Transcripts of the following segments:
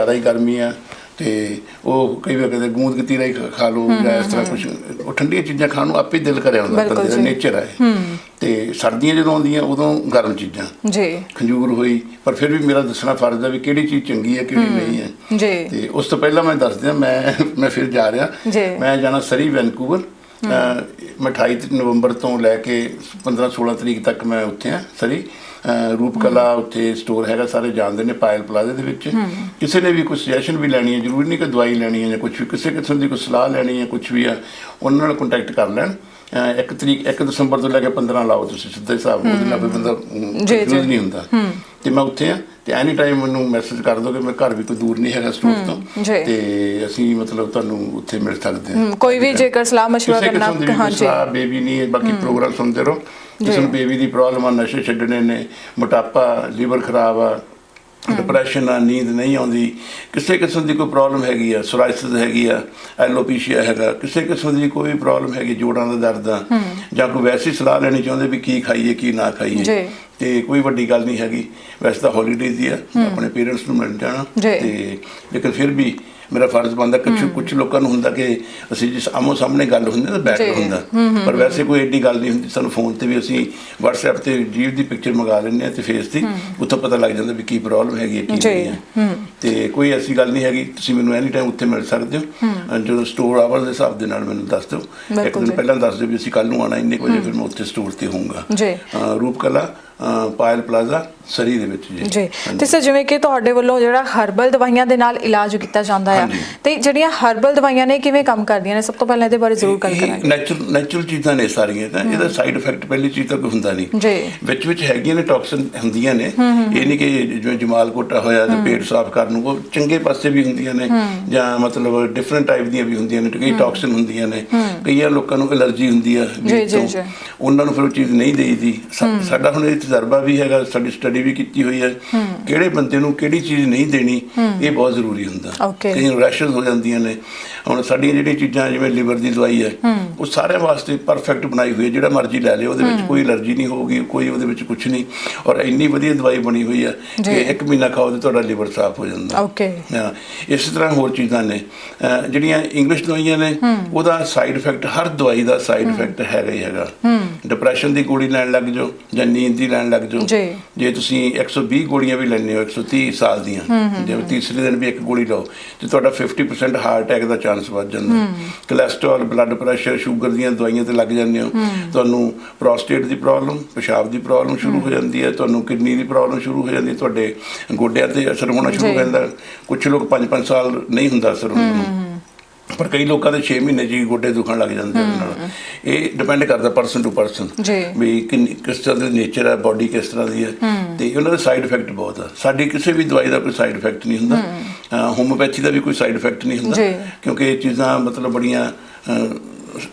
ਜ਼ਿਆਦਾ ਹੀ ਗਰਮੀ ਆ ਤੇ ਉਹ ਕਈ ਵਾਰ ਕਹਿੰਦੇ ਗੂੰਦ ਗਤੀਰਾ ਹੀ ਖਾ- ਲਓ ਜਾਂ ਇਸ ਤਰ੍ਹਾਂ ਕੁਝ ਉਹ ਠੰਡੀਆਂ ਚੀਜ਼ਾਂ ਖਾਣ ਨੂੰ ਆਪੇ ਦਿਲ ਕਰਿਆ ਹੁੰਦਾ ਬੰਦੇ ਦਾ। ਨੇਚਰ ਹੈ। ਤੇ ਸਰਦੀਆਂ ਜਦੋਂ ਆਉਂਦੀਆਂ ਉਦੋਂ ਗਰਮ ਚੀਜ਼ਾਂ। ਜੀ। ਖੰਜੂਰ ਹੋਈ ਪਰ ਫਿਰ ਵੀ ਮੇਰਾ ਦੱਸਣਾ ਫਰਜ਼ ਹੈ ਵੀ ਕਿਹੜੀ ਚੀਜ਼ ਚੰਗੀ ਹੈ ਕਿਹੜੀ ਨਹੀਂ ਹੈ ਜੀ। ਤੇ ਉਸ ਤੋਂ ਪਹਿਲਾਂ ਮੈਂ ਦੱਸ ਦਿਆਂ ਮੈਂ ਮੈਂ ਫਿਰ ਜਾ ਰਿਹਾ। ਮੈਂ ਜਾਣਾ ਸਰੀ ਵੈਨਕੂਵਰ। ਮੈਂ 28 ਨਵੰਬਰ ਤੋਂ ਲੈ ਕੇ 15 16 ਤਰੀਕ ਤੱਕ ਮੈਂ ਉੱਥੇ ਆ ਸਰੀ। ਅਹ, ਰੂਪ ਕਲਾ ਉੱਥੇ ਸਟੋਰ ਹੈਗਾ ਸਾਰੇ ਜਾਣਦੇ ਨੇ ਪਾਇਲ ਪਲਾਜ਼ਾ ਦੇ ਵਿੱਚ। ਕਿਸੇ ਨੇ ਵੀ ਕੋਈ ਸੁਜੈਸ਼ਨ ਵੀ ਲੈਣੀ ਹੈ ਜ਼ਰੂਰੀ ਨਹੀਂ ਕਿ ਦਵਾਈ ਲੈਣੀ ਹੈ ਜਾਂ ਕੁਝ ਵੀ ਕਿਸੇ ਕਿਸਮ ਦੀ ਕੋਈ ਸਲਾਹ ਲੈਣੀ ਹੈ ਕੁਝ ਵੀ ਆ ਉਹਨਾਂ ਨਾਲ ਕੰਟੈਕਟ ਕਰ ਲੈਣ। ਇੱਕ ਤਰੀਕ 1 ਦਸੰਬਰ ਤੋਂ ਲੈ ਕੇ 15 ਲਾਓ ਤੁਸੀਂ ਸਿੱਧੇ ਹਿਸਾਬ ਨਾਲ ਉਹਦੇ ਨਾਲ ਬੰਦਾ ਜੀ, ਜੀ। confuse ਨਹੀਂ ਹੁੰਦਾ। ਤੇ ਮੈਂ ਉੱਥੇ ਆ ਤੇ ਐਨੀ ਟਾਈਮ ਮੈਨੂੰ ਮੈਸੇਜ ਕਰ ਦਿਓ ਕਿ ਮੈਂ ਘਰ ਵੀ ਕੋਈ ਦੂਰ ਨਹੀਂ ਹੈਗਾ ਸਟੋਰ ਤੋਂ। ਜੀ। ਤੇ ਅਸੀਂ ਮਤਲਬ ਤੁਹਾਨੂੰ ਉੱਥੇ ਮਿਲ ਸਕਦੇ ਹਾਂ। ਕੋਈ ਵੀ ਜੇਕਰ ਸਲਾਹ ਕਿਸੇ ਕਰਨਾ ਦੀ ਹਾਂਜੀ। ਸਲਾਹ ਬੇਬੀ ਨਹੀਂ ਹੈ ਬਾਕੀ ਪ੍ਰੋਗਰਾਮ ਸੁਣਦੇ ਰਹੋ। ਜਿਸ ਨੂੰ ਬੇਬੀ ਦੀ ਪ੍ਰੋਬਲਮ ਆ ਨਸ਼ੇ ਛੱਡਣੇ ਨੇ ਮੋਟਾਪਾ ਲੀਵਰ ਖਰਾਬ ਆ ਡਿਪਰੈਸ਼ਨ ਆ ਨੀਂਦ ਨਹੀਂ ਆਉਂਦੀ ਕਿਸੇ ਕਿਸਮ ਦੀ ਕੋਈ ਪ੍ਰੋਬਲਮ ਹੈਗੀ ਆ ਸੋਰਾਇਸਿਸ ਹੈਗੀ ਆ ਐਲੋਪੀਸ਼ੀਆ ਹੈਗਾ ਕਿਸੇ ਕਿਸਮ ਦੀ ਕੋਈ ਪ੍ਰੋਬਲਮ ਹੈਗੀ ਜੋੜਾਂ ਦਾ ਦਰਦ ਆ ਜਾਂ ਕੋਈ ਵੈਸੀ ਸਲਾਹ ਲੈਣੀ ਚਾਹੁੰਦੇ ਵੀ ਕੀ ਖਾਈਏ ਕੀ ਨਾ ਖਾਈਏ ਜੀ। ਤੇ ਕੋਈ ਵੱਡੀ ਗੱਲ ਨਹੀਂ ਹੈਗੀ ਵੈਸੇ ਤਾਂ ਹੌਲੀਡੇਜ਼ ਹੀ ਆ ਆਪਣੇ ਪੇਰੈਂਟਸ ਨੂੰ ਮਿਲ ਜਾਣਾ। ਤੇ ਲੇਕਿਨ ਫਿਰ ਵੀ ਮੇਰਾ ਫਰਜ਼ ਬਣਦਾ ਕੁਝ ਕੁਝ ਲੋਕਾਂ ਨੂੰ ਹੁੰਦਾ ਕਿ ਅਸੀਂ ਜਿਸ ਆਮੋ ਸਾਹਮਣੇ ਗੱਲ ਹੁੰਦੀ ਨਾ ਬੈਠ। ਹੁੰਦਾ। ਪਰ ਵੈਸੇ ਕੋਈ ਏਡੀ ਗੱਲ ਨਹੀਂ ਹੁੰਦੀ ਸਾਨੂੰ ਫੋਨ ਤੇ ਵੀ ਅਸੀਂ WhatsApp ਤੇ ਜੀਵ ਦੀ ਪਿਕਚਰ ਮੰਗਾ ਲੈਂਦੇ ਆ ਤੇ ਫੇਸ ਦੀ ਉੱਥੋਂ ਪਤਾ ਲੱਗ ਜਾਂਦਾ ਵੀ ਕੀ ਪ੍ਰੋਬਲਮ ਹੈਗੀ ਹੈ ਕੀ। ਨਹੀਂ ਹੈ। ਤੇ ਕੋਈ ਐਸੀ ਗੱਲ ਨਹੀਂ ਹੈਗੀ ਤੁਸੀਂ ਮੈਨੂੰ ਐਨੀ ਟਾਈਮ ਉੱਥੇ ਮਿਲ ਸਕਦੇ ਹੋ। ਜਦੋਂ ਸਟੋਰ ਆਵਰ ਦੇ ਹਿਸਾਬ ਦੇ ਨਾਲ ਮੈਨੂੰ ਦੱਸ ਦਿਓ। ਇੱਕ ਦਿਨ। ਪਹਿਲਾਂ ਦੱਸ ਦਿਓ ਵੀ ਅਸੀਂ ਕੱਲ ਨੂੰ ਆਣਾ ਇੰਨੇ ਵਜੇ ਫਿਰ ਮੈਂ ਉੱਥੇ ਸਟੋਰ ਤੇ ਹੋਊਂਗਾ। ਜੀ। ਅਹ ਰੂਪ ਕਲਾ ਅਹ ਪਾਇਲ ਪਲਾਜ਼ਾ ਸਰੀ ਦੇ ਵਿੱਚ ਜੀ। ਜੀ। ਤੇ ਸਰ ਜਿਵੇਂ ਕਿ ਤੁਹਾਡੇ ਵੱਲੋਂ ਜਿਹੜਾ ਹਰਬਲ ਦਵਾਈਆਂ ਦੇ ਨਾਲ ਇਲਾਜ ਕੀਤਾ ਜਾਂਦਾ ਆ। ਤੇ ਜਿਹੜੀਆਂ ਹਰਬਲ ਦਵਾਈਆਂ ਨੇ ਕਿਵੇਂ ਕੰਮ ਕਰਦੀਆਂ ਨੇ? ਸਭ ਤੋਂ ਪਹਿਲਾਂ ਇਹਦੇ ਬਾਰੇ ਜ਼ਰੂਰ ਗੱਲ ਕਰਾਂਗੇ। ਨੈਚੁਰਲ ਨੈਚੁਰਲ ਚੀਜ਼ਾਂ ਨੇ ਸਾਰੀਆਂ ਤਾਂ ਇਹਦਾ ਸਾਈਡ ਇਫੈਕਟ ਪਹਿਲੀ ਚੀਜ਼ ਤਾਂ ਕੋਈ ਹੁੰਦਾ ਨਹੀਂ। ਜੀ। ਵਿੱਚ ਵਿੱਚ ਹੈਗੀਆਂ ਨੇ ਟੌਕਸਿਨ ਹੁੰਦੀਆਂ ਨੇ। ਇਹ ਨਹੀਂ ਕਿ ਜਿਵੇਂ ਜਮਾਲ ਕੋਟਾ ਹੋਇਆ ਤੇ ਪੇਟ ਸਾਫ਼ ਕਰਨ ਨੂੰ ਉਹ ਚੰਗੇ ਪਾਸੇ ਵੀ ਹੁੰਦੀਆਂ ਨੇ ਜਾਂ ਮਤਲਬ ਡਿਫਰੈਂਟ ਟਾਈਪ ਦੀਆਂ ਵੀ ਹੁੰਦੀਆਂ ਨੇ ਕਈ ਟੌਕਸਿਨ ਹੁੰਦੀਆਂ ਨੇ। ਕਈਆਂ ਲੋਕਾਂ ਨੂੰ ਐਲਰਜੀ ਹੁੰਦੀ ਆ ਜੀ, ਜੀ। ਉਹਨਾਂ ਨੂੰ ਫਿਰ ਉਹ ਚੀਜ਼ ਨਹੀਂ ਦੇਈਦੀ। ਸਾਡਾ ਹੁਣ ਇਹ ਤਜਰਬਾ ਵੀ ਹੈਗਾ ਸਾਡੀ ਸਟੱਡੀ ਵੀ ਕੀਤੀ ਹੋਈ ਹੈ। ਕਿਹੜੇ ਬੰਦੇ ਨੂੰ ਕਿਹੜੀ ਚੀਜ਼ ਨਹੀਂ ਦੇਣੀ ਇਹ ਬਹੁਤ ਜ਼ਰੂਰੀ ਹੁੰਦਾ. ਕਈ ਰੈਸ਼ਨਸ ਹੋ ਜਾਂਦੀਆਂ ਨੇ। ਹੁਣ ਸਾਡੀਆਂ ਜਿਹੜੀਆਂ ਚੀਜ਼ਾਂ ਜਿਵੇਂ ਲਿਵਰ ਦੀ ਦਵਾਈ ਹੈ ਉਹ ਸਾਰਿਆਂ ਵਾਸਤੇ ਪਰਫੈਕਟ ਬਣਾਈ ਹੋਈ ਹੈ। ਜਿਹੜਾ ਮਰਜ਼ੀ ਲੈ ਲਿਓ ਉਹਦੇ ਵਿੱਚ ਕੋਈ ਐਲਰਜੀ ਨਹੀਂ ਹੋਊਗੀ ਕੋਈ ਉਹਦੇ ਵਿੱਚ ਕੁਝ ਨਹੀਂ। ਔਰ ਇੰਨੀ ਵਧੀਆ ਦਵਾਈ ਬਣੀ ਹੋਈ ਹੈ। ਕਿ ਇੱਕ ਮਹੀਨਾ ਖਾਓ ਤੇ ਤੁਹਾਡਾ ਲਿਵਰ ਸਾਫ਼ ਹੋ ਜਾਂਦਾ। ਓਕੇ ਇਸ ਤਰ੍ਹਾਂ ਹੋਰ ਚੀਜ਼ਾਂ ਨੇ। ਜਿਹੜੀਆਂ ਇੰਗਲਿਸ਼ ਦਵਾਈਆਂ ਨੇ ਉਹਦਾ ਸਾਈਡ ਇਫੈਕਟ ਹਰ ਦਵਾਈ ਦਾ ਸਾਈਡ ਇਫੈਕਟ ਹੈਗਾ ਹੀ ਹੈਗਾ। ਡਿਪਰੈਸ਼ਨ ਦੀ ਗੋਲੀ ਲੈਣ ਲੱਗ ਜਾਓ ਜਾਂ ਨੀਂਦ ਦੀ ਲੈਣ ਲੱਗ ਜਾਓ। ਜੀ। ਜੇ ਤੁਸੀਂ 120 ਗੋਲੀਆਂ ਵੀ ਲੈਂਦੇ ਹੋ 130 ਸਾਲ ਦੀਆਂ ਜੇ ਤੀਸਰੇ ਦਿਨ ਵੀ ਇੱਕ ਗੋਲੀ ਲਓ ਤੇ ਤੁਹਾਡਾ 50% ਹਾਰਟ ਅਟੈਕ ਦਾ ਚਾਂਸ ਵੱਧ ਜਾਂਦਾ। ਕੋਲੇਸਟ੍ਰੋਲ ਬਲੱਡ ਪ੍ਰੈਸ਼ਰ ਸ਼ੂਗਰ ਦੀਆਂ ਦਵਾਈਆਂ ਤੇ ਲੱਗ ਜਾਂਦੇ ਹੋ। ਤੁਹਾਨੂੰ ਪ੍ਰੋਸਟੇਟ ਦੀ ਪ੍ਰੋਬਲਮ ਪਿਸ਼ਾਬ ਦੀ ਪ੍ਰੋਬਲਮ ਸ਼ੁਰੂ ਹੋ ਜਾਂਦੀ ਹੈ ਤੁਹਾਨੂੰ ਕਿਡਨੀ ਦੀ ਪ੍ਰੋਬਲਮ ਸ਼ੁਰੂ ਹੋ ਜਾਂਦੀ ਹੈ ਤੁਹਾਡੇ ਗੋਡਿਆਂ ਤੇ ਅਸਰ ਹੋਣਾ ਸ਼ੁਰੂ ਹੋ। ਜਾਂਦਾ। ਕੁਝ ਲੋਕ 5-5 ਸਾਲ ਨਹੀਂ ਹੁੰਦਾ ਅਸਰ ਉਹਨਾਂ ਨੂੰ। ਪਰ ਕਈ ਲੋਕਾਂ ਦੇ 6 ਮਹੀਨੇ ਜੀ ਗੋਡੇ ਦੁਖਣ ਲੱਗ ਜਾਂਦੇ ਉਹਨਾਂ ਨਾਲ। ਇਹ ਡਿਪੈਂਡ ਕਰਦਾ ਪਰਸਨ ਟੂ ਪਰਸਨ। ਵੀ ਕਿੰਨੀ ਕਿਸ ਤਰ੍ਹਾਂ ਦੀ ਨੇਚਰ ਹੈ ਬਾਡੀ ਕਿਸ ਤਰ੍ਹਾਂ ਦੀ ਹੈ ਤੇ ਉਹਨਾਂ ਦੇ ਸਾਈਡ ਇਫੈਕਟ ਬਹੁਤ ਆ। ਸਾਡੀ ਕਿਸੇ ਵੀ ਦਵਾਈ ਦਾ ਕੋਈ ਸਾਈਡ ਇਫੈਕਟ ਨਹੀਂ ਹੁੰਦਾ। ਹੋਮੋਪੈਥੀ ਦਾ ਵੀ ਕੋਈ ਸਾਈਡ ਇਫੈਕਟ ਨਹੀਂ ਹੁੰਦਾ। ਕਿਉਂਕਿ ਇਹ ਚੀਜ਼ਾਂ ਮਤਲਬ ਬੜੀਆਂ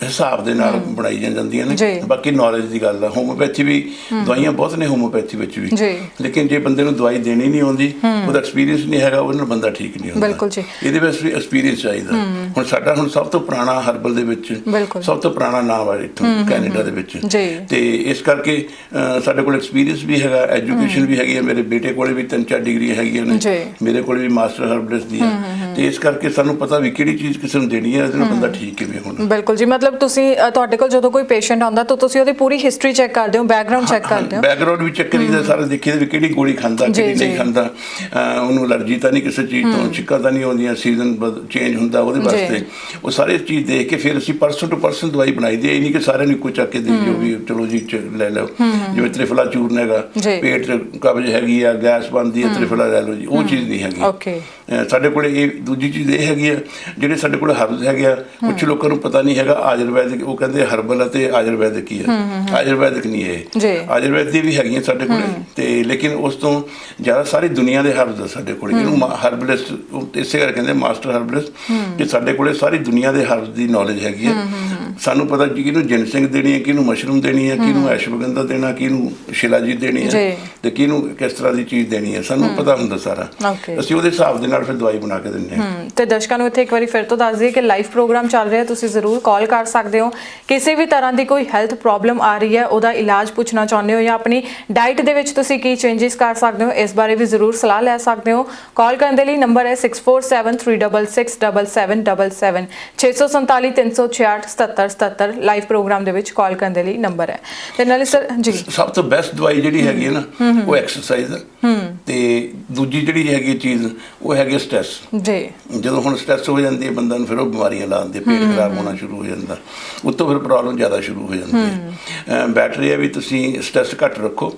ਹਿਸਾਬ ਦੇ ਨਾਲ ਬਣਾਈਆਂ ਜਾਂਦੀਆਂ ਨੇ। ਬਾਕੀ ਨੌਲੇਜ ਦੀ ਗੱਲ ਆ ਹੋਮੋਪੈਥੀ ਵੀ ਦਵਾਈਆਂ ਬਹੁਤ ਨੇ ਹੋਮੋਪੈਥੀ ਵਿੱਚ ਵੀ। ਲੇਕਿਨ ਜੇ ਬੰਦੇ ਨੂੰ ਦਵਾਈ ਦੇਣੀ ਨਹੀਂ ਆਉਂਦੀ ਉਹਦਾ ਐਕਸਪੀਰੀਅੰਸ ਨਹੀਂ ਹੈਗਾ ਉਹਦੇ ਨਾਲ ਬੰਦਾ ਠੀਕ ਨਹੀਂ ਹੁੰਦਾ। ਬਿਲਕੁਲ ਜੀ। ਇਹਦੇ ਵਿੱਚ ਵੀ ਐਕਸਪੀਰੀਅੰਸ ਚਾਹੀਦਾ। ਹੁਣ ਸਾਡਾ ਹੁਣ ਸਭ ਤੋਂ ਪੁਰਾਣਾ ਹਰਬਲ ਦੇ ਵਿੱਚ। ਸਭ ਤੋਂ ਪੁਰਾਣਾ ਨਾਮ ਹੈ ਇੱਥੋਂ ਕੈਨੇਡਾ ਦੇ ਵਿੱਚ। ਤੇ ਇਸ ਕਰਕੇ ਸਾਡੇ ਕੋਲ ਐਕਸਪੀਰੀਅੰਸ ਵੀ ਹੈਗਾ ਐਜੂਕੇਸ਼ਨ ਵੀ ਹੈਗੀ ਹੈ ਮੇਰੇ ਬੇਟੇ ਕੋਲੇ ਵੀ ਤਿੰਨ ਚਾਰ ਡਿਗਰੀਆਂ ਹੈਗੀਆਂ ਨੇ। ਮੇਰੇ ਕੋਲ ਵੀ ਮਾਸਟਰ ਹਰਬਲਿਸਟ ਦੀ ਹੈ ਤੇ ਇਸ ਕਰਕੇ ਸਾਨੂੰ ਪਤਾ ਵੀ ਕਿਹੜੀ ਚੀਜ਼ ਕਿਸੇ ਨੂੰ ਦੇਣੀ ਹੈ ਉਹਦੇ ਨਾਲ ਬੰਦਾ ਠੀਕ ਕਿਵੇਂ ਹੋਣਾ। ਬਿਲਕੁਲ ਜੀ ਮਤਲਬ ਤੁਸੀਂ ਅ, ਤੁਹਾਡੇ ਕੋਲ ਜਦੋਂ ਕੋਈ ਪੇਸ਼ੈਂਟ ਆਉਂਦਾ ਤਾਂ ਤੁਸੀਂ ਉਹਦੀ ਪੂਰੀ ਹਿਸਟਰੀ ਚੈੱਕ ਕਰਦੇ ਹੋ ਬੈਕਗ੍ਰਾਉਂਡ ਚੈੱਕ ਕਰਦੇ ਹੋ ਬੈਕਗ੍ਰਾਉਂਡ ਵੀ ਚੈੱਕ ਕਰੀਦਾ ਸਾਰਾ ਦੇਖੀਦਾ ਵੀ ਕਿਹੜੀ ਗੋਲੀ ਖਾਂਦਾ ਜੀ, ਕਿਹੜੀ ਨਹੀਂ ਜੀ। ਖਾਂਦਾ ਅਹ ਉਹਨੂੰ ਅਲਰਜੀ ਤਾਂ ਨਹੀਂ ਕਿਸੇ ਚੀਜ਼ ਤੋਂ ਛਿੱਕਾਂ ਤਾਂ ਨਹੀਂ ਆਉਂਦੀਆਂ ਸੀਜ਼ਨ ਚੇਂਜ ਹੁੰਦਾ ਉਹਦੇ ਜੀ। ਵਾਸਤੇ ਉਹ ਸਾਰੇ ਚੀਜ਼ ਦੇਖ ਕੇ ਫਿਰ ਅਸੀਂ ਪਰਸਨ ਟੂ ਪਰਸਨ ਦਵਾਈ ਬਣਾਈ ਦੀ ਹੈ। ਇਹ ਨਹੀਂ ਕਿ ਸਾਰਿਆਂ ਨੂੰ ਇੱਕੋ ਚੱਕ ਕੇ ਦੇ ਦਿਓ ਵੀ ਚਲੋ ਜੀ ਚ- ਲੈ ਲਓ ਜਿਵੇਂ ਤ੍ਰਿਫਲਾ ਚੂਰਨ ਹੈਗਾ ਜੀ। ਪੇਟ ਚ ਕਬਜ਼ ਹੈਗੀ ਆ ਗੈਸ ਬਣਦੀ ਹੈ ਤ੍ਰਿਫਲਾ ਲੈ ਲਓ ਜੀ ਉਹ ਚੀਜ਼ ਨਹੀਂ ਹੈਗੀ Okay. ਸਾਡੇ ਕੋਲੇ ਇਹ ਦੂਜੀ ਚੀਜ਼ ਇਹ ਹੈਗੀ ਆ ਜਿਹੜੇ ਸਾਡੇ ਕੋਲ ਹਰਬਸ ਹੈਗੇ ਆ ਕੁਝ ਲੋਕਾਂ ਨੂੰ ਪਤਾ ਨਹੀਂ ਹੈਗਾ ਆਯੁਰਵੈਦਿਕ ਉਹ ਕਹਿੰਦੇ ਹਰਬਲ ਅਤੇ ਆਯੁਰਵੈਦਿਕ ਹੀ ਆ। ਆਯੁਰਵੈਦਿਕ ਨਹੀਂ ਇਹ। ਜੀ। ਆਯੁਰਵੈਦ ਦੀ ਵੀ ਹੈਗੀਆਂ ਸਾਡੇ ਕੋਲੇ ਤੇ ਲੇਕਿਨ ਉਸ ਤੋਂ ਜ਼ਿਆਦਾ ਸਾਰੀ ਦੁਨੀਆ ਦੇ ਹਰਬਸ ਆ ਸਾਡੇ ਕੋਲੇ ਇਹਨੂੰ ਹਰਬਲਿਸਟ ਇਸੇ ਕਰਕੇ ਕਹਿੰਦੇ ਮਾਸਟਰ ਹਰਬਲਿਸਟ ਕਿ ਸਾਡੇ ਕੋਲੇ ਸਾਰੀ ਦੁਨੀਆ ਦੇ ਹਰਬਸ ਦੀ ਨੌਲੇਜ ਹੈਗੀ ਹੈ। ਸਾਨੂੰ ਪਤਾ ਜੀ ਕਿਹਨੂੰ ਜਿਨਸਿੰਗ ਦੇਣੀ ਹੈ ਕਿਹਨੂੰ ਮਸ਼ਰੂਮ ਦੇਣੀ ਹੈ ਕਿਹਨੂੰ ਐਸ਼ਵਗੰਧਾ ਦੇਣਾ ਕਿਹਨੂੰ ਸ਼ਿਲਾਜੀਤ ਦੇਣੀ। ਹੈ ਤੇ ਕਿਹਨੂੰ ਕਿਸ ਤਰ੍ਹਾਂ ਦੀ ਚੀਜ਼ ਦੇਣੀ ਹੈ ਸਾਨੂੰ ਪਤਾ ਹੁੰਦਾ ਸਾਰਾ. ਅਸੀਂ ਉਹਦੇ ਹਿਸਾਬ ਦੇ ਨਾਲ ਫਿਰ ਦਵਾਈ ਬਣਾ ਕੇ ਦਿੰਦੇ ਹਾਂ। ਤੇ ਦਰਸ਼ਕਾਂ ਨੂੰ ਇੱਥੇ ਇੱਕ ਵਾਰੀ ਫਿਰ ਤੋਂ ਦੱਸ ਦਈਏ ਕਿ ਲਾਈਵ ਪ੍ਰੋਗਰਾਮ ਚੱਲ ਰਿਹਾ ਤੁਸੀਂ ਜ਼ਰੂਰ ਕਾਲ ਕਰ ਸਕਦੇ ਹੋ। ਕਿਸੇ ਵੀ ਤਰ੍ਹਾਂ ਦੀ ਕੋਈ ਹੈਲਥ ਪ੍ਰੋਬਲਮ ਆ ਰਹੀ ਹੈ ਉਹਦਾ ਇਲਾਜ ਪੁੱਛਣਾ ਚਾਹੁੰਦੇ ਹੋ ਜਾਂ ਆਪਣੀ ਡਾਈਟ ਦੇ ਵਿੱਚ ਤੁਸੀਂ ਕੀ ਚੇਂਜਸ ਕਰ ਸਕਦੇ ਹੋ ਇਸ ਬਾਰੇ ਵੀ ਜ਼ਰੂਰ ਸਲਾਹ ਲੈ ਸਕਦੇ ਹੋ। ਕਾਲ ਕਰਨ ਦੇ ਲਈ ਨੰਬਰ ਹੈ 6473667777 6473667777 ਲਾਈਵ ਪ੍ਰੋਗਰਾਮ ਦੇ ਵਿੱਚ ਕਾਲ ਕਰਨ ਦੇ ਲਈ ਨੰਬਰ ਹੈ। ਤੇ ਨਾਲੇ ਸਰ ਜੀ ਸਭ ਤੋਂ ਬੈਸਟ ਦਵਾਈ ਜਿਹੜੀ ਹੈਗੀ ਹੈ ਨਾ ਉਹ ਐਕਸਰਸਾਈਜ਼ ਹੈ। ਤੇ ਦੂਜੀ ਜਿਹੜੀ ਹੈਗੀ ਚੀਜ਼ ਉਹ ਹੈਗੀ ਸਟ੍ਰੈਸ ਜੀ। ਜਦੋਂ ਹੁਣ ਸਟ੍ਰੈਸ ਹੋ ਜਾਂਦੀ ਹੈ ਬੰਦਾ ਨੂੰ ਫਿਰ ਉਹ ਬਿਮਾਰੀਆਂ ਲਾ ਦਿੰਦੀ ਹੈ ਪੇਟ ਖਰਾਬ ਹੋਣਾ ਸ਼ੁਰੂ ਹੋ ਜਾਂਦਾ। ਉਤੋਂ ਫਿਰ ਪ੍ਰੋਬਲਮ ਜ਼ਿਆਦਾ ਸ਼ੁਰੂ ਹੋ ਜਾਂਦੀ ਹੈ। ਬੈਟਰ ਵੀ ਤੁਸੀਂ ਸਟ੍ਰੈਸ ਘੱਟ ਰੱਖੋ।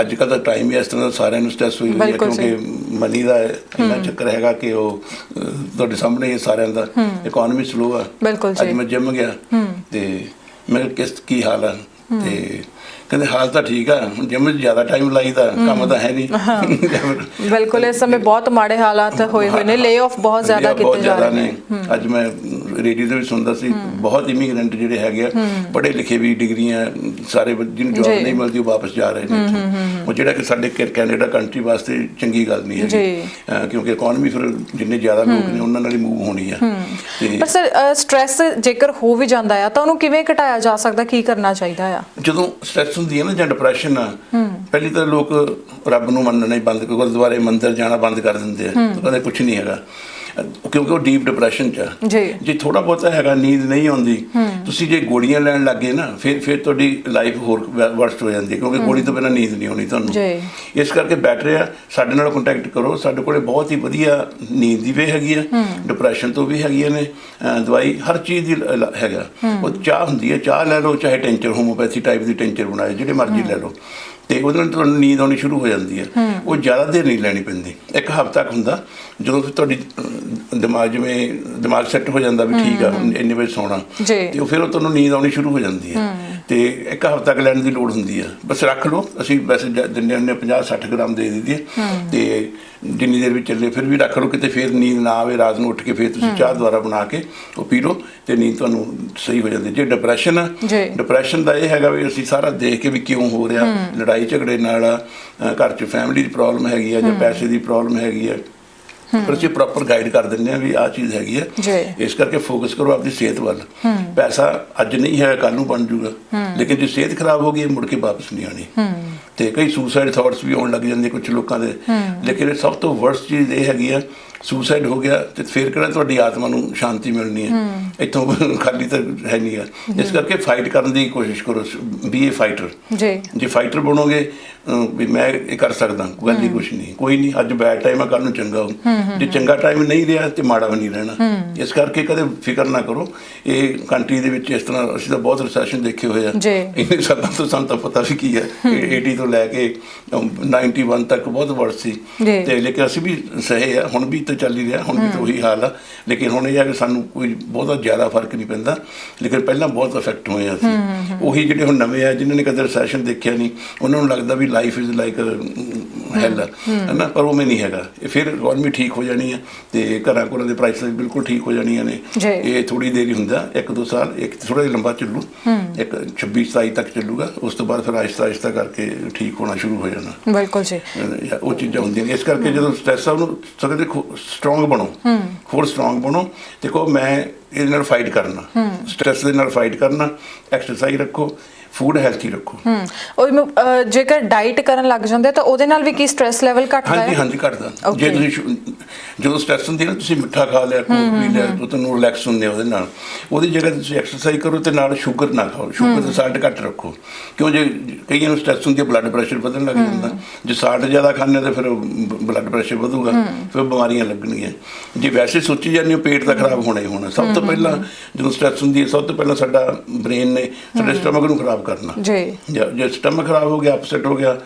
ਅੱਜ ਕੱਲ ਦਾ ਟਾਈਮ ਹੀ ਇਸ ਤਰ੍ਹਾਂ ਦਾ ਸਾਰਿਆਂ ਨੂੰ ਸਟ੍ਰੈਸ ਹੋਈ ਹੋਈ ਹੈ। ਕਿਉਂਕਿ ਮਨੀ ਦਾ ਇੰਨਾ ਚੱਕਰ ਹੈਗਾ ਕਿ ਉਹ ਤੁਹਾਡੇ ਸਾਹਮਣੇ ਹੀ ਹੈ ਸਾਰਿਆਂ ਦਾ ਇਕਨੋਮੀ ਸਲੋ ਆ। ਅੱਜ। ਮੈਂ ਜਿਮ ਗਿਆ ਤੇ ਮੈਂ ਕਿਹਾ ਕਿਸ ਕੀ ਹਾਲ ਆ? ਤੇ ਕਹਿੰਦੇ ਹਾਲ ਤਾਂ ਠੀਕ ਆ ਹੁਣ ਜਿਮ 'ਚ ਜ਼ਿਆਦਾ ਟਾਈਮ ਲਾਈਦਾ ਕੰਮ ਤਾਂ ਹੈ ਨਹੀਂ ਬਿਲਕੁਲ ਇਸ ਸਮੇਂ ਬਹੁਤ ਮਾੜੇ ਹਾਲਾਤ ਹੋਏ ਹੋਏ ਨੇ ਲੇ ਆਫ ਬਹੁਤ ਜ਼ਿਆਦਾ ਕੀਤੇ ਜਾ ਰਹੇ ਨੇ। ਅੱਜ ਮੈਂ ਰੇਡੀਓ ਦੇ ਵੀ ਸੁਣਦਾ ਸੀ ਬਹੁਤ ਇਮੀਗ੍ਰੈਂਟ ਜਿਹੜੇ ਹੈਗੇ ਆ ਪੜ੍ਹੇ ਲਿਖੇ ਵੀ ਡਿਗਰੀਆਂ ਸਾਰੇ ਜਿਹਨੂੰ ਜੌਬ। ਨਹੀਂ ਮਿਲਦੀ ਉਹ ਵਾਪਸ ਜਾ ਰਹੇ ਨੇ। ਉਹ ਜਿਹੜਾ ਕਿ ਸਾਡੇ ਕੈ- ਕੈਨੇਡਾ ਕੰਟਰੀ ਵਾਸਤੇ ਚੰਗੀ ਗੱਲ ਨਹੀਂ ਜੀ। ਹੈ ਕਿਉਂਕਿ ਇਕਨੋਮੀ ਫਿਰ ਜਿੰਨੇ ਜ਼ਿਆਦਾ ਲੋਕ ਨੇ ਉਹਨਾਂ ਨਾਲ ਹੀ ਮੂਵ ਹੋਣੀ ਆ। ਤੇ ਪਰ ਸਰ ਸਟ੍ਰੈਸ ਜੇਕਰ ਹੋ ਵੀ ਜਾਂਦਾ ਆ ਤਾਂ ਉਹਨੂੰ ਕਿਵੇਂ ਘਟਾਇਆ ਜਾ ਸਕਦਾ ਕੀ ਕਰਨਾ ਚਾਹੀਦਾ ਆ? ਜਦੋਂ ਸਟ੍ਰੈਸ ਹੁੰਦੀ ਹੈ ਨਾ ਜਾਂ ਡਿਪਰੈਸ਼ਨ ਪਹਿਲੀ ਤਾਂ ਲੋਕ ਰੱਬ ਨੂੰ ਮੰਨਣਾ ਹੀ ਬੰਦ ਗੁਰਦੁਆਰੇ ਮੰਦਿਰ ਜਾਣਾ ਬੰਦ ਕਰ ਦਿੰਦੇ ਆ ਉਹ ਕਹਿੰਦੇ ਕੁਝ ਨਹੀਂ ਹੈਗਾ। ਕਿਉਂਕਿ ਉਹ ਡੀਪ ਡਿਪਰੈਸ਼ਨ ਚ ਜੀ। ਜੇ ਥੋੜਾ ਬਹੁਤਾ ਹੈਗਾ ਨੀਂਦ ਨਹੀਂ ਆਉਂਦੀ ਤੁਸੀਂ ਜੇ ਗੋਲੀਆਂ ਲੈਣ ਲੱਗੇ ਨਾ ਫਿਰ ਫਿਰ ਤੁਹਾਡੀ ਲਾਈਫ ਹੋਰ ਵਰਸਟ ਹੋ ਜਾਂਦੀ ਕਿਉਂਕਿ ਗੋਲੀ ਤੋਂ ਬਿਨਾਂ ਨੀਂਦ ਨਹੀਂ ਆਉਣੀ ਤੁਹਾਨੂੰ। ਜੀ। ਇਸ ਕਰਕੇ ਬੈਟਰ ਆ ਸਾਡੇ ਨਾਲ ਕੰਟੈਕਟ ਕਰੋ ਸਾਡੇ ਕੋਲੇ ਬਹੁਤ ਹੀ ਵਧੀਆ ਨੀਂਦ ਦੀ ਵੀ ਹੈਗੀ ਆ ਡਿਪਰੈਸ਼ਨ ਤੋਂ ਵੀ ਹੈਗੀਆਂ ਨੇ ਦਵਾਈ ਹਰ ਚੀਜ਼ ਦੀ ਹੈਗਾ। ਉਹ ਚਾਹ ਹੁੰਦੀ ਹੈ ਚਾਹ ਲੈ ਲਓ ਚਾਹੇ ਟੈਂਚਰ ਹੋਮੋਪੈਥੀ ਟਾਈਪ ਦੀ ਟੈਂਚਰ ਬਣਾਏ ਜਿਹੜੇ ਮਰਜ਼ੀ ਲੈ ਲਓ। ਤੇ ਉਹਦੇ ਨਾਲ ਤੁਹਾਨੂੰ ਨੀਂਦ ਆਉਣੀ ਸ਼ੁਰੂ ਹੋ ਜਾਂਦੀ ਹੈ। ਉਹ ਜ਼ਿਆਦਾ ਦੇਰ ਨਹੀਂ ਲੈਣੀ ਪੈਂਦੀ। ਇੱਕ ਹਫ਼ਤਾ ਹੁੰਦਾ ਜਦੋਂ ਫਿਰ ਤੁਹਾਡੀ ਦਿਮਾਗ ਜਿਵੇਂ ਦਿਮਾਗ ਸੈੱਟ ਹੋ ਜਾਂਦਾ ਵੀ ਠੀਕ ਆ ਇੰਨੇ ਵਜੇ ਸੌਣਾ। ਤੇ ਉਹ ਫਿਰ ਉਹ ਤੁਹਾਨੂੰ ਨੀਂਦ ਆਉਣੀ ਸ਼ੁਰੂ ਹੋ ਜਾਂਦੀ ਹੈ। ਤੇ ਇੱਕ ਹਫ਼ਤਾ ਤੱਕ ਲੈਣ ਦੀ ਲੋੜ ਹੁੰਦੀ ਹੈ ਬਸ ਰੱਖ ਲਓ ਅਸੀਂ ਵੈਸੇ ਦਿੰਦੇ ਹੁੰਦੇ 50 60 ਗ੍ਰਾਮ ਦੇ ਦਿੰਦੀ ਹੈ। ਤੇ ਜਿੰਨੀ ਦੇਰ ਵੀ ਚੱਲੇ ਫਿਰ ਵੀ ਰੱਖ ਲਓ ਕਿਤੇ ਫਿਰ ਨੀਂਦ ਨਾ ਆਵੇ ਰਾਤ ਨੂੰ ਉੱਠ ਕੇ ਫਿਰ ਤੁਸੀਂ ਚਾਹ ਦੁਆਰਾ ਬਣਾ ਕੇ ਉਹ ਪੀ ਲਓ ਤੇ ਨੀਂਦ ਤੁਹਾਨੂੰ ਸਹੀ ਹੋ ਜਾਂਦੀ। ਜੇ ਡਿਪਰੈਸ਼ਨ ਆ। ਡਿਪਰੈਸ਼ਨ ਦਾ ਇਹ ਹੈਗਾ ਵੀ ਅਸੀਂ ਸਾਰਾ ਦੇਖ ਕੇ ਵੀ ਕਿਉਂ ਹੋ ਰਿਹਾ ਲੜਾਈ ਝਗੜੇ ਨਾਲ ਆ, ਘਰ 'ਚ ਫੈਮਿਲੀ ਦੀ ਪ੍ਰੋਬਲਮ ਹੈਗੀ ਆ ਜਾਂ ਪੈਸੇ ਦੀ ਪ੍ਰੋਬਲਮ ਹੈਗੀ ਆ। ਪਰ ਅਸੀਂ ਪ੍ਰੋਪਰ ਗਾਈਡ ਕਰ ਦਿੰਦੇ ਆ ਵੀ ਆਹ ਚੀਜ਼ ਹੈਗੀ ਆ। ਜੀ। ਇਸ ਕਰਕੇ ਫੋਕਸ ਕਰੋ ਆਪਣੀ ਸਿਹਤ ਵੱਲ। ਪੈਸਾ ਅੱਜ ਨਹੀਂ ਹੈ ਕੱਲ ਨੂੰ ਬਣ ਜਾਊਗਾ। ਲੇਕਿਨ ਜੇ ਸਿਹਤ ਖਰਾਬ ਹੋ ਗਈ ਮੁੜ ਕੇ ਵਾਪਸ ਨਹੀਂ ਆਣੀ ਤੇ ਕਈ ਸੁਸਾਈਡ ਥਾਟਸ ਵੀ ਆਉਣ ਲੱਗ ਜਾਂਦੇ ਕੁਝ ਲੋਕਾਂ ਦੇ। ਲੇਕਿਨ ਇਹ ਸਭ ਤੋਂ ਵਰਸਟ ਚੀਜ਼ ਇਹ ਹੈਗੀ ਆ ਸੁਸਾਈਡ ਹੋ ਗਿਆ ਤੇ ਫਿਰ ਕਿਹੜਾ ਤੁਹਾਡੀ ਆਤਮਾ ਨੂੰ ਸ਼ਾਂਤੀ ਮਿਲਣੀ ਹੈ? ਇੱਥੋਂ ਖਾਲੀ ਤਾਂ ਹੈ ਨਹੀਂ ਆ। ਇਸ ਕਰਕੇ ਫਾਈਟ ਕਰਨ ਦੀ ਕੋਸ਼ਿਸ਼ ਕਰੋ ਬੀ ਏ ਫਾਈਟਰ ਜੀ। ਜੇ ਫਾਈਟਰ ਬਣੋਗੇ ਵੀ ਮੈਂ ਇਹ ਕਰ ਸਕਦਾ ਗੱਲ ਹੀ। ਕੁਛ ਨਹੀਂ ਕੋਈ ਨਹੀਂ ਅੱਜ ਬੈਡ ਟਾਈਮ ਆ ਕੱਲ ਨੂੰ ਚੰਗਾ ਹੋ। ਜੇ ਚੰਗਾ ਟਾਈਮ ਨਹੀਂ ਰਿਹਾ ਤੇ ਮਾੜਾ ਵੀ ਨਹੀਂ ਰਹਿਣਾ। ਇਸ ਕਰਕੇ ਕਦੇ ਫਿਕਰ ਨਾ ਕਰੋ। ਇਹ ਕੰਟਰੀ ਦੇ ਵਿੱਚ ਇਸ ਤਰ੍ਹਾਂ ਅਸੀਂ ਤਾਂ ਬਹੁਤ ਰਿਸੈਸ਼ਨ ਦੇਖੇ ਹੋਏ ਆ। ਜੀ। ਇੰਨੇ ਸਾਲਾਂ ਤੋਂ ਸਾਨੂੰ ਤਾਂ ਪਤਾ ਵੀ ਕੀ ਹੈ। 80 ਤੋਂ ਲੈ ਕੇ ਅਮ, 91 ਤੱਕ ਬਹੁਤ ਵਰਸ ਸੀ। ਤੇ ਲੇਕਿਨ ਅਸੀਂ ਵੀ ਸਹੇ ਆ। ਹੁਣ ਵੀ ਤਾਂ ਚੱਲ ਹੀ ਰਿਹਾ ਹੁਣ ਵੀ ਤਾਂ ਉਹੀ ਹਾਲ ਆ। ਲੇਕਿਨ ਹੁਣ ਇਹ ਆ ਕਿ ਸਾਨੂੰ ਕੋਈ ਬਹੁਤਾ ਜ਼ਿਆਦਾ ਫ਼ਰਕ ਨਹੀਂ ਪੈਂਦਾ। ਲੇਕਿਨ ਪਹਿਲਾਂ ਬਹੁਤ ਇਫੈਕਟ ਹੋਏ ਆ ਅਸੀਂ। ਉਹੀ ਜਿਹੜੇ ਹੁਣ ਨਵੇਂ ਆ ਜਿਨ੍ਹਾਂ ਨੇ ਕਦੇ ਰਿਸੈਸ਼ਨ ਦੇਖਿਆ ਨਹੀਂ ਉਹਨਾਂ ਨੂੰ ਲੱਗਦਾ ਵੀ ਲਾਈਫ ਇਜ਼ ਲਾਈਕ ਹੈਲ ਹੈ ਨਾ ਪਰ ਉਹ ਨਹੀਂ ਹੈਗਾ। ਇਹ ਫਿਰ ਇਕਨੋਮੀ ਠੀਕ ਹੋ ਜਾਣੀ ਹੈ ਤੇ ਘਰਾਂ ਕੋਲਾਂ ਦੇ ਪ੍ਰਾਈਸ ਬਿਲਕੁਲ ਠੀਕ ਹੋ ਜਾਣੀਆਂ ਨੇ। ਇਹ ਥੋੜੀ ਦੇਰ ਹੁੰਦਾ ਇੱਕ ਦੋ ਸਾਲ ਇੱਕ ਥੋੜਾ ਜਿਹਾ ਲੰਬਾ ਚੱਲੂ। ਇੱਕ 26 27 ਤੱਕ ਚੱਲੂਗਾ। ਉਸ ਤੋਂ ਬਾਅਦ ਫਿਰ ਆਹਿਸਤਾ ਆਹਿਸਤਾ ਕਰਕੇ ਠੀਕ ਹੋਣਾ ਸ਼ੁਰੂ ਹੋ ਜਾਣਾ। ਬਿਲਕੁਲ ਜੀ। ਉਹ ਚੀਜ਼ਾਂ ਹੁੰਦੀਆਂ ਨੇ। ਇਸ ਕਰਕੇ ਜਦੋਂ ਸਟ੍ਰੈਸ ਆ ਉਹਨੂੰ ਸਕਦੇ ਸਟਰੋਂਗ ਬਣੋ। ਹੋਰ ਸਟਰੋਂਗ ਬਣੋ। ਕਹੋ ਮੈਂ ਇਹਦੇ ਨਾਲ ਫਾਈਟ ਕਰਨਾ। ਸਟ੍ਰੈਸ ਦੇ ਨਾਲ ਫਾਈਟ ਕਰਨਾ। ਐਕਸਰਸਾਈਜ਼ ਰੱਖੋ। ਫੂਡ ਹੈਲਥੀ ਰੱਖੋ। ਹਮ ਉਹ ਜੇਕਰ ਡਾਈਟ ਕਰਨ ਲੱਗ ਜਾਂਦੇ ਤਾਂ ਉਹਦੇ ਨਾਲ ਵੀ ਕੀ ਸਟ੍ਰੈਸ ਲੈਵਲ ਘਟਦਾ ਹਾਂਜੀ ਹੈ? ਹਾਂਜੀ ਘਟਦਾ। Okay. ਜੇ ਤੁਸੀਂ ਜਦੋਂ ਸਟ੍ਰੈਸ ਹੁੰਦੀ ਹੈ ਨਾ ਤੁਸੀਂ ਮਿੱਠਾ ਖਾ ਲਿਆ ਕੋਕ ਪੀ ਲਿਆ ਤਾਂ ਤੁਹਾਨੂੰ ਰਿਲੈਕਸ ਹੁੰਦੇ ਉਹਦੇ ਨਾਲ। ਉਹਦੀ ਜਗ੍ਹਾ ਤੁਸੀਂ ਐਕਸਰਸਾਈਜ਼ ਕਰੋ ਤੇ ਨਾਲ ਸ਼ੂਗਰ ਨਾ ਖਾਓ। ਸ਼ੂਗਰ ਤੇ ਸਾਲਟ ਘੱਟ ਰੱਖੋ। ਕਿਉਂ ਜੇ ਕਈਆਂ ਨੂੰ ਸਟ੍ਰੈਸ ਹੁੰਦੀ ਹੈ ਬਲੱਡ ਪ੍ਰੈਸ਼ਰ ਵਧਣ ਲੱਗ ਜਾਂਦਾ। ਜੇ ਸਾਲਟ ਜ਼ਿਆਦਾ ਖਾਂਦੇ ਤਾਂ ਫਿਰ ਬਲੱਡ ਪ੍ਰੈਸ਼ਰ ਵਧੂਗਾ। ਫਿਰ ਬਿਮਾਰੀਆਂ ਲੱਗਣਗੀਆਂ। ਜੇ ਵੈਸੇ ਸੋਚੀ ਜਾਂਦੇ ਹੋ ਪੇਟ ਤਾਂ ਖਰਾਬ ਹੋਣਾ ਹੀ ਹੋਣਾ। ਸਭ ਤੋਂ ਪਹਿਲਾਂ ਜਦੋਂ ਸਟ੍ਰੈਸ ਹੁੰਦੀ ਹੈ ਸਭ ਤੋਂ ਪਹਿਲਾਂ ਸਾਡਾ ਬ੍ਰੇਨ ਨੇ ਸਾਡੇ ਸਟਮਕ ਨੂੰ ਖਰਾਬ ਕਰਨਾ। ਜੀ। ਜਾਂ ਜੇ ਸਟਮਕ ਖਰਾਬ ਹੋ ਗਿਆ ਅਪਸੈਟ ਹੋ ਗਿਆ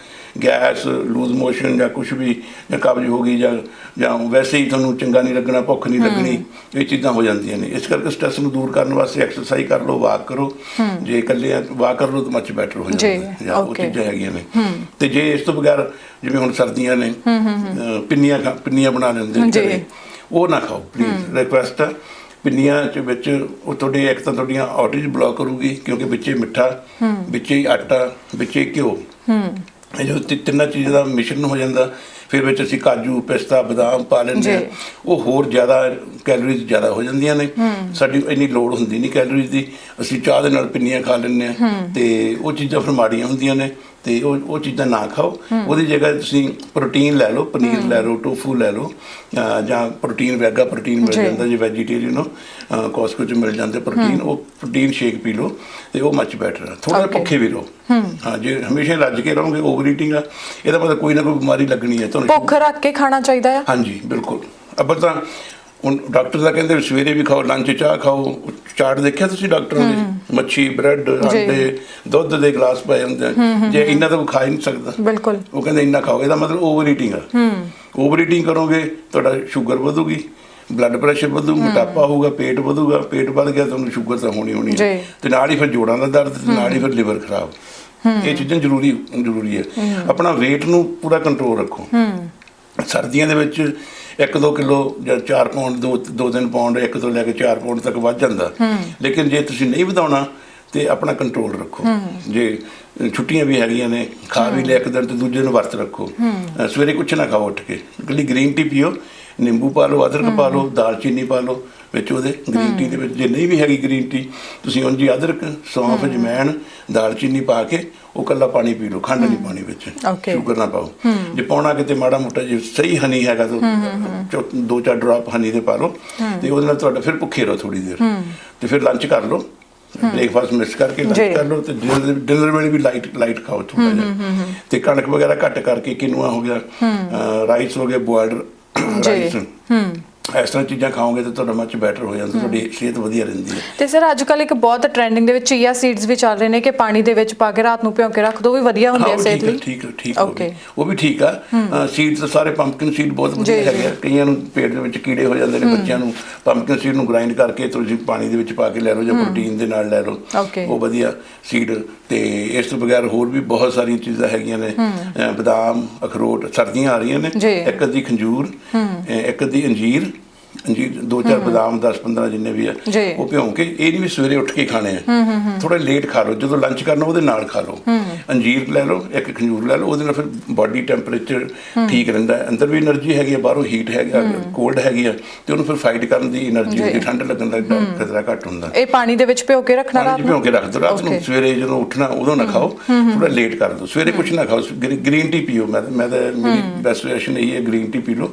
ਗੈਸ ਲੂਜ਼ ਮੋਸ਼ਨ ਜਾਂ ਕੁਝ ਵੀ ਜਾਂ ਕਬਜ਼ ਹੋ ਗਈ ਜਾਂ ਜਾਂ ਵੈਸੇ ਹੀ ਤੁਹਾਨੂੰ ਚੰਗਾ ਨਹੀਂ ਲੱਗਣਾ ਭੁੱਖ ਨਹੀਂ ਲੱਗਣੀ ਇਹ ਚੀਜ਼ਾਂ ਹੋ ਜਾਂਦੀਆਂ ਨੇ। ਇਸ ਕਰਕੇ ਸਟ੍ਰੈਸ ਨੂੰ ਦੂਰ ਕਰਨ ਵਾਸਤੇ ਐਕਸਰਸਾਈਜ਼ ਕਰ ਲਓ ਵਾਕ ਕਰੋ। ਜੇ ਇਕੱਲੇ ਵਾਕ ਕਰ ਲਓ ਤਾਂ ਮੱਚ ਬੈਟਰ ਹੋ ਜਾਂਦਾ। ਜਾਂ ਉਹ. ਚੀਜ਼ਾਂ ਹੈਗੀਆਂ ਨੇ। ਤੇ ਜੇ ਇਸ ਤੋਂ ਬਗੈਰ ਜਿਵੇਂ ਹੁਣ ਸਰਦੀਆਂ ਨੇ ਪਿੰਨੀਆਂ ਪਿੰਨੀਆਂ ਬਣਾ ਲੈਂਦੇ ਨੇ। ਉਹ ਨਾ ਖਾਓ ਪਲੀਜ਼ ਰਿਕੁਐਸਟ ਪਿੰਨੀਆਂ ਚ ਵਿੱਚ ਉਹ ਤੁਹਾਡੇ ਇੱਕ ਤਾਂ ਤੁਹਾਡੀਆਂ ਆਰਟਰੀਜ਼ ਬਲੌਕ ਕਰੂਗੀ ਕਿਉਂਕਿ ਵਿੱਚੇ ਮਿੱਠਾ ਵਿੱਚੇ ਹੀ ਆਟਾ ਵਿੱਚੇ ਹੀ ਘਿਓ। ਇਹ ਜੋ ਤਿੰਨਾਂ ਚੀਜ਼ਾਂ ਦਾ ਮਿਸ਼ਰਣ ਹੋ ਜਾਂਦਾ ਫਿਰ ਵਿੱਚ ਅਸੀਂ ਕਾਜੂ ਪਿਸਤਾ ਬਦਾਮ ਪਾ ਲੈਂਦੇ ਹਾਂ। ਜੀ। ਉਹ ਹੋਰ ਜ਼ਿਆਦਾ ਕੈਲੋਰੀਜ਼ ਜ਼ਿਆਦਾ ਹੋ ਜਾਂਦੀਆਂ ਨੇ। ਸਾਡੀ ਇੰਨੀ ਲੋੜ ਹੁੰਦੀ ਨਹੀਂ ਕੈਲੋਰੀਜ਼ ਦੀ। ਅਸੀਂ ਚਾਹ ਦੇ ਨਾਲ ਪਿੰਨੀਆਂ ਖਾ ਲੈਂਦੇ ਹਾਂ। ਤੇ ਉਹ ਚੀਜ਼ਾਂ ਫਿਰ ਮਾੜੀਆਂ ਹੁੰਦੀਆਂ ਨੇ। ਤੇ ਉਹ ਉਹ ਚੀਜ਼ਾਂ ਨਾ ਖਾਓ। ਉਹਦੀ ਜਗ੍ਹਾ ਤੁਸੀਂ ਪ੍ਰੋਟੀਨ ਲੈ ਲਓ ਪਨੀਰ ਲੈ ਲਓ ਟੋਫੂ ਲੈ ਲਓ ਜਾਂ ਪ੍ਰੋਟੀਨ ਵੈਗਾ ਪ੍ਰੋਟੀਨ ਮਿਲ। ਜਾਂਦਾ ਜੇ ਵੈਜੀਟੇਰੀਅਨ ਹੋ ਕੋਸਕੋ ਚ ਮਿਲ ਜਾਂਦੇ ਪ੍ਰੋਟੀਨ ਉਹ ਪ੍ਰੋਟੀਨ ਸ਼ੇਕ ਪੀ ਲਓ ਤੇ ਉਹ ਮੱਚ ਬੈਟਰ ਹੈ ਥੋੜਾ. ਭੁੱਖੇ ਵੀ ਰਹੋ। ਹਾਂ। ਜੇ ਹਮੇਸ਼ਾ ਰੱਜ ਕੇ ਰਹੋਗੇ ਓਵਰ ਈਟਿੰਗ ਆ ਇਹਦਾ ਮਤਲਬ ਕੋਈ ਨਾ ਕੋਈ ਬਿਮਾਰੀ ਲੱਗਣੀ ਹੈ ਤੁਹਾਨੂੰ ਭੁੱਖ ਰੱਖ ਕੇ ਖਾਣਾ ਚਾਹੀਦਾ ਆ? ਹਾਂਜੀ ਬਿਲਕੁਲ। ਅੱਬਲ ਤਾਂ ਹੁਣ ਡਾਕਟਰ ਦਾ ਕਹਿੰਦੇ ਸਵੇਰੇ ਵੀ ਖਾਓ ਲੰਚ ਚਾਹ ਖਾਓ। ਚਾਰਟ ਦੇਖਿਆ ਤੁਸੀਂ ਡਾਕਟਰਾਂ ਦੇ ਮੱਛੀ ਬ੍ਰੈਡ ਅੰਡੇ ਦੁੱਧ ਦੇ ਗਲਾਸ ਪਏ ਹੁੰਦੇ। ਜੇ ਇੰਨਾ ਤਾਂ ਖਾ ਹੀ ਨਹੀਂ ਸਕਦਾ। ਬਿਲਕੁਲ। ਉਹ ਕਹਿੰਦੇ ਇੰਨਾ ਖਾਓ ਇਹਦਾ ਮਤਲਬ ਓਵਰ ਈਟਿੰਗ ਆ। ਓਵਰ ਈਟਿੰਗ ਕਰੋਗੇ ਤੁਹਾਡਾ ਸ਼ੂਗਰ ਵਧੂਗੀ ਬਲੱਡ ਪ੍ਰੈਸ਼ਰ ਵਧੂ ਮੋਟਾਪਾ ਹੋਊਗਾ ਪੇਟ ਵਧੂਗਾ ਪੇਟ ਵੱਧ ਗਿਆ ਤੁਹਾਨੂੰ ਸ਼ੂਗਰ ਤਾਂ ਹੋਣੀ ਹੋਣੀ। ਹੈ ਤੇ ਨਾਲ ਹੀ ਫਿਰ ਜੋੜਾਂ ਦਾ ਦਰਦ ਤੇ ਨਾਲ ਹੀ ਫਿਰ ਲਿਵਰ ਖਰਾਬ। ਇਹ ਚੀਜ਼ਾਂ ਜ਼ਰੂਰੀ ਜ਼ਰੂਰੀ ਹੈ। ਆਪਣਾ weight ਨੂੰ ਪੂਰਾ ਕੰਟਰੋਲ ਰੱਖੋ। ਸਰਦੀਆਂ ਦੇ ਵਿੱਚ 1-2 ਕਿਲੋ ਜਾਂ 4 ਪਾਉਂਡ ਦੋ ਦੋ ਤਿੰਨ ਪਾਉਂਡ ਇੱਕ ਤੋਂ ਲੈ ਕੇ 4 ਪਾਉਂਡ ਤੱਕ ਵੱਧ ਜਾਂਦਾ। ਲੇਕਿਨ ਜੇ ਤੁਸੀਂ ਨਹੀਂ ਵਧਾਉਣਾ ਤੇ ਆਪਣਾ ਕੰਟਰੋਲ ਰੱਖੋ। ਜੇ ਛੁੱਟੀਆਂ ਵੀ ਹੈਗੀਆਂ ਨੇ ਖਾ ਵੀ ਲਿਆ ਇੱਕ ਦਿਨ ਤੇ ਦੂਜੇ ਨੂੰ ਵਰਤ ਰੱਖੋ। ਸਵੇਰੇ ਕੁਛ ਨਾ ਖਾਓ ਉੱਠ ਕੇ। ਇਕੱਲੀ ਗ੍ਰੀਨ ਟੀ ਪੀਓ ਨਿੰਬੂ ਪਾ ਲਓ ਅਦਰਕ ਪਾ ਲਓ ਦਾਲਚੀਨੀ ਪਾ ਲਓ ਵਿੱਚ ਉਹਦੇ ਗ੍ਰੀਨ ਟੀ ਦੇ ਵਿੱਚ। ਜੇ ਨਹੀਂ ਵੀ ਹੈਗੀ ਗ੍ਰੀਨ ਟੀ ਤੁਸੀਂ ਉਂਝ ਹੀ ਅਦਰਕ ਸੌਂਫ ਜਮੈਣ ਦਾਲਚੀਨੀ ਪਾ ਕੇ ਉਹ ਕੱਲਾ ਪਾਣੀ ਪੀ ਲਓ ਖੰਡ ਨਹੀਂ ਪਾਣੀ ਵਿੱਚ. ਸ਼ੂਗਰ ਨਾ ਪਾਓ। ਜੇ ਪਾਉਣਾ ਕਿਤੇ ਮਾੜਾ ਮੋਟਾ ਜੇ ਸਹੀ ਹਨੀ ਹੈਗਾ ਤਾਂ ਦੋ ਚਾਰ ਡ੍ਰੌਪ ਹਨੀ ਦੇ ਪਾ ਲਓ ਤੇ ਉਹਦੇ ਨਾਲ ਤੁਹਾਡਾ ਫਿਰ ਭੁੱਖੇ ਰਹੋ ਥੋੜੀ ਦੇਰ। ਤੇ ਫਿਰ ਲੰਚ ਕਰ ਲਓ। ਬ੍ਰੇਕਫਾਸਟ ਮਿਸ ਕਰਕੇ ਲੰਚ। ਕਰ ਲਓ ਤੇ ਡਿਨਰ ਵੇਲੇ ਵੀ ਲਾਈਟ ਲਾਈਟ ਖਾਓ ਥੋੜਾ ਜਿਹਾ। ਤੇ ਕਣਕ ਵਗੈਰਾ ਘੱਟ ਕਰਕੇ ਕਿਨੂਆ ਹੋ ਗਿਆ? ਰਾਈਸ ਹੋ ਗਿਆ ਬੋਇਲਡ ਜੀ। ਰਾਈਸ ਇਸ ਤਰ੍ਹਾਂ ਚੀਜ਼ਾਂ ਖਾਓਗੇ ਤਾਂ ਤੁਹਾਡਾ ਮੱਚ ਬੈਟਰ ਹੋ ਜਾਂਦਾ ਤੁਹਾਡੀ ਸਿਹਤ ਵਧੀਆ ਰਹਿੰਦੀ ਹੈ। ਤੇ ਸਰ ਅੱਜ ਕੱਲ ਇੱਕ ਬਹੁਤ ਟ੍ਰੈਂਡਿੰਗ ਦੇ ਵਿੱਚ ਚੀਆ ਸੀਡਸ ਵੀ ਚੱਲ ਰਹੇ ਨੇ ਕਿ ਪਾਣੀ ਦੇ ਵਿੱਚ ਪਾ ਕੇ ਰਾਤ ਨੂੰ ਭਿਓ ਕੇ ਰੱਖ ਦੋ ਵੀ ਵਧੀਆ ਹੁੰਦੇ ਆ ਸਿਹਤ ਲਈ। ਠੀਕ ਠੀਕ ਹੈ ਉਹ ਵੀ। ਠੀਕ ਆ। ਸੀਡਸ ਤਾਂ ਸਾਰੇ ਪੰਪਕਿਨ ਸੀਡ ਬਹੁਤ ਵਧੀਆ। ਹੈਗੇ ਆ। ਕਈਆਂ ਨੂੰ ਪੇਟ ਦੇ ਵਿੱਚ ਕੀੜੇ ਹੋ ਜਾਂਦੇ ਨੇ ਬੱਚਿਆਂ ਨੂੰ ਪੰਪਕਿਨ ਸੀਡ ਨੂੰ ਗ੍ਰਾਈਂਡ ਕਰਕੇ ਤੁਸੀਂ ਪਾਣੀ ਦੇ ਵਿੱਚ ਪਾ ਕੇ ਲੈ ਲਓ ਜਾਂ ਪ੍ਰੋਟੀਨ ਦੇ ਨਾਲ ਲੈ ਲਓ. ਉਹ ਵਧੀਆ ਸੀਡ ਤੇ ਇਸ ਤੋਂ ਬਗੈਰ ਹੋਰ ਵੀ ਬਹੁਤ ਸਾਰੀਆਂ ਚੀਜ਼ਾਂ ਹੈਗੀਆਂ ਨੇ। ਬਦਾਮ ਅਖਰੋਟ ਸਰਦੀਆਂ ਆ ਰਹੀਆਂ ਨੇ। ਇੱਕ ਅੱਧੀ ਖੰਜੂਰ ਇੱਕ ਅੱਧੀ ਅੰਜੀਰ ਜੀ ਦੋ ਚਾਰ ਬਦਾਮ 10 15 ਜਿੰਨੇ ਵੀ ਆ ਉਹ ਭਿਉਂ ਕੇ ਇਹ ਨਹੀਂ ਵੀ ਸਵੇਰੇ ਉੱਠ ਕੇ ਖਾਣੇ ਆ। ਥੋੜਾ ਲੇਟ ਖਾ ਲਓ ਜਦੋਂ ਲੰਚ ਕਰਨਾ ਉਹਦੇ ਨਾਲ ਖਾ ਲਓ। ਅੰਜੀਰ ਲੈ ਲਓ ਇੱਕ ਖੰਜੂਰ ਲੈ ਲਓ ਉਹਦੇ ਨਾਲ ਫਿਰ ਬਾਡੀ ਟੈਂਪਰੇਚਰ ਠੀਕ ਰਹਿੰਦਾ ਅੰਦਰ ਵੀ એનર્ਜੀ ਹੈਗੀ ਆ ਬਾਹਰੋਂ ਹੀਟ ਹੈਗਾ ਕੋਲਡ ਹੈਗੀ ਆ ਤੇ ਉਹਨੂੰ ਫਿਰ ਫਾਈਟ ਕਰਨ ਦੀ એનર્ਜੀ ਹੁੰਦੀ ਠੰਡ ਲੱਗਣ ਦਾ ਖਤਰਾ ਘੱਟ ਹੁੰਦਾ। ਇਹ ਪਾਣੀ ਦੇ ਵਿੱਚ ਭਿਉਂ ਕੇ ਰੱਖਣਾ ਰਾਤ ਨੂੰ? ਭਿਉਂ ਕੇ ਰੱਖ ਦਿਓ ਰਾਤ ਨੂੰ ਸਵੇਰੇ ਜਦੋਂ ਉੱਠਣਾ ਉਦੋਂ ਨਾ ਖਾਓ ਥੋੜਾ ਲੇਟ ਕਰ ਦਿਓ ਸਵੇਰੇ ਕੁਝ ਨਾ ਖਾਓ ਗ੍ਰੀਨ ਟੀ ਪੀਓ। ਮੈਂ ਮੈਂ ਤਾਂ ਬੈਸਟ ਸੁਜੈਸ਼ਨ ਇਹ ਹੈ ਗ੍ਰੀਨ ਟੀ ਪੀ ਲਓ।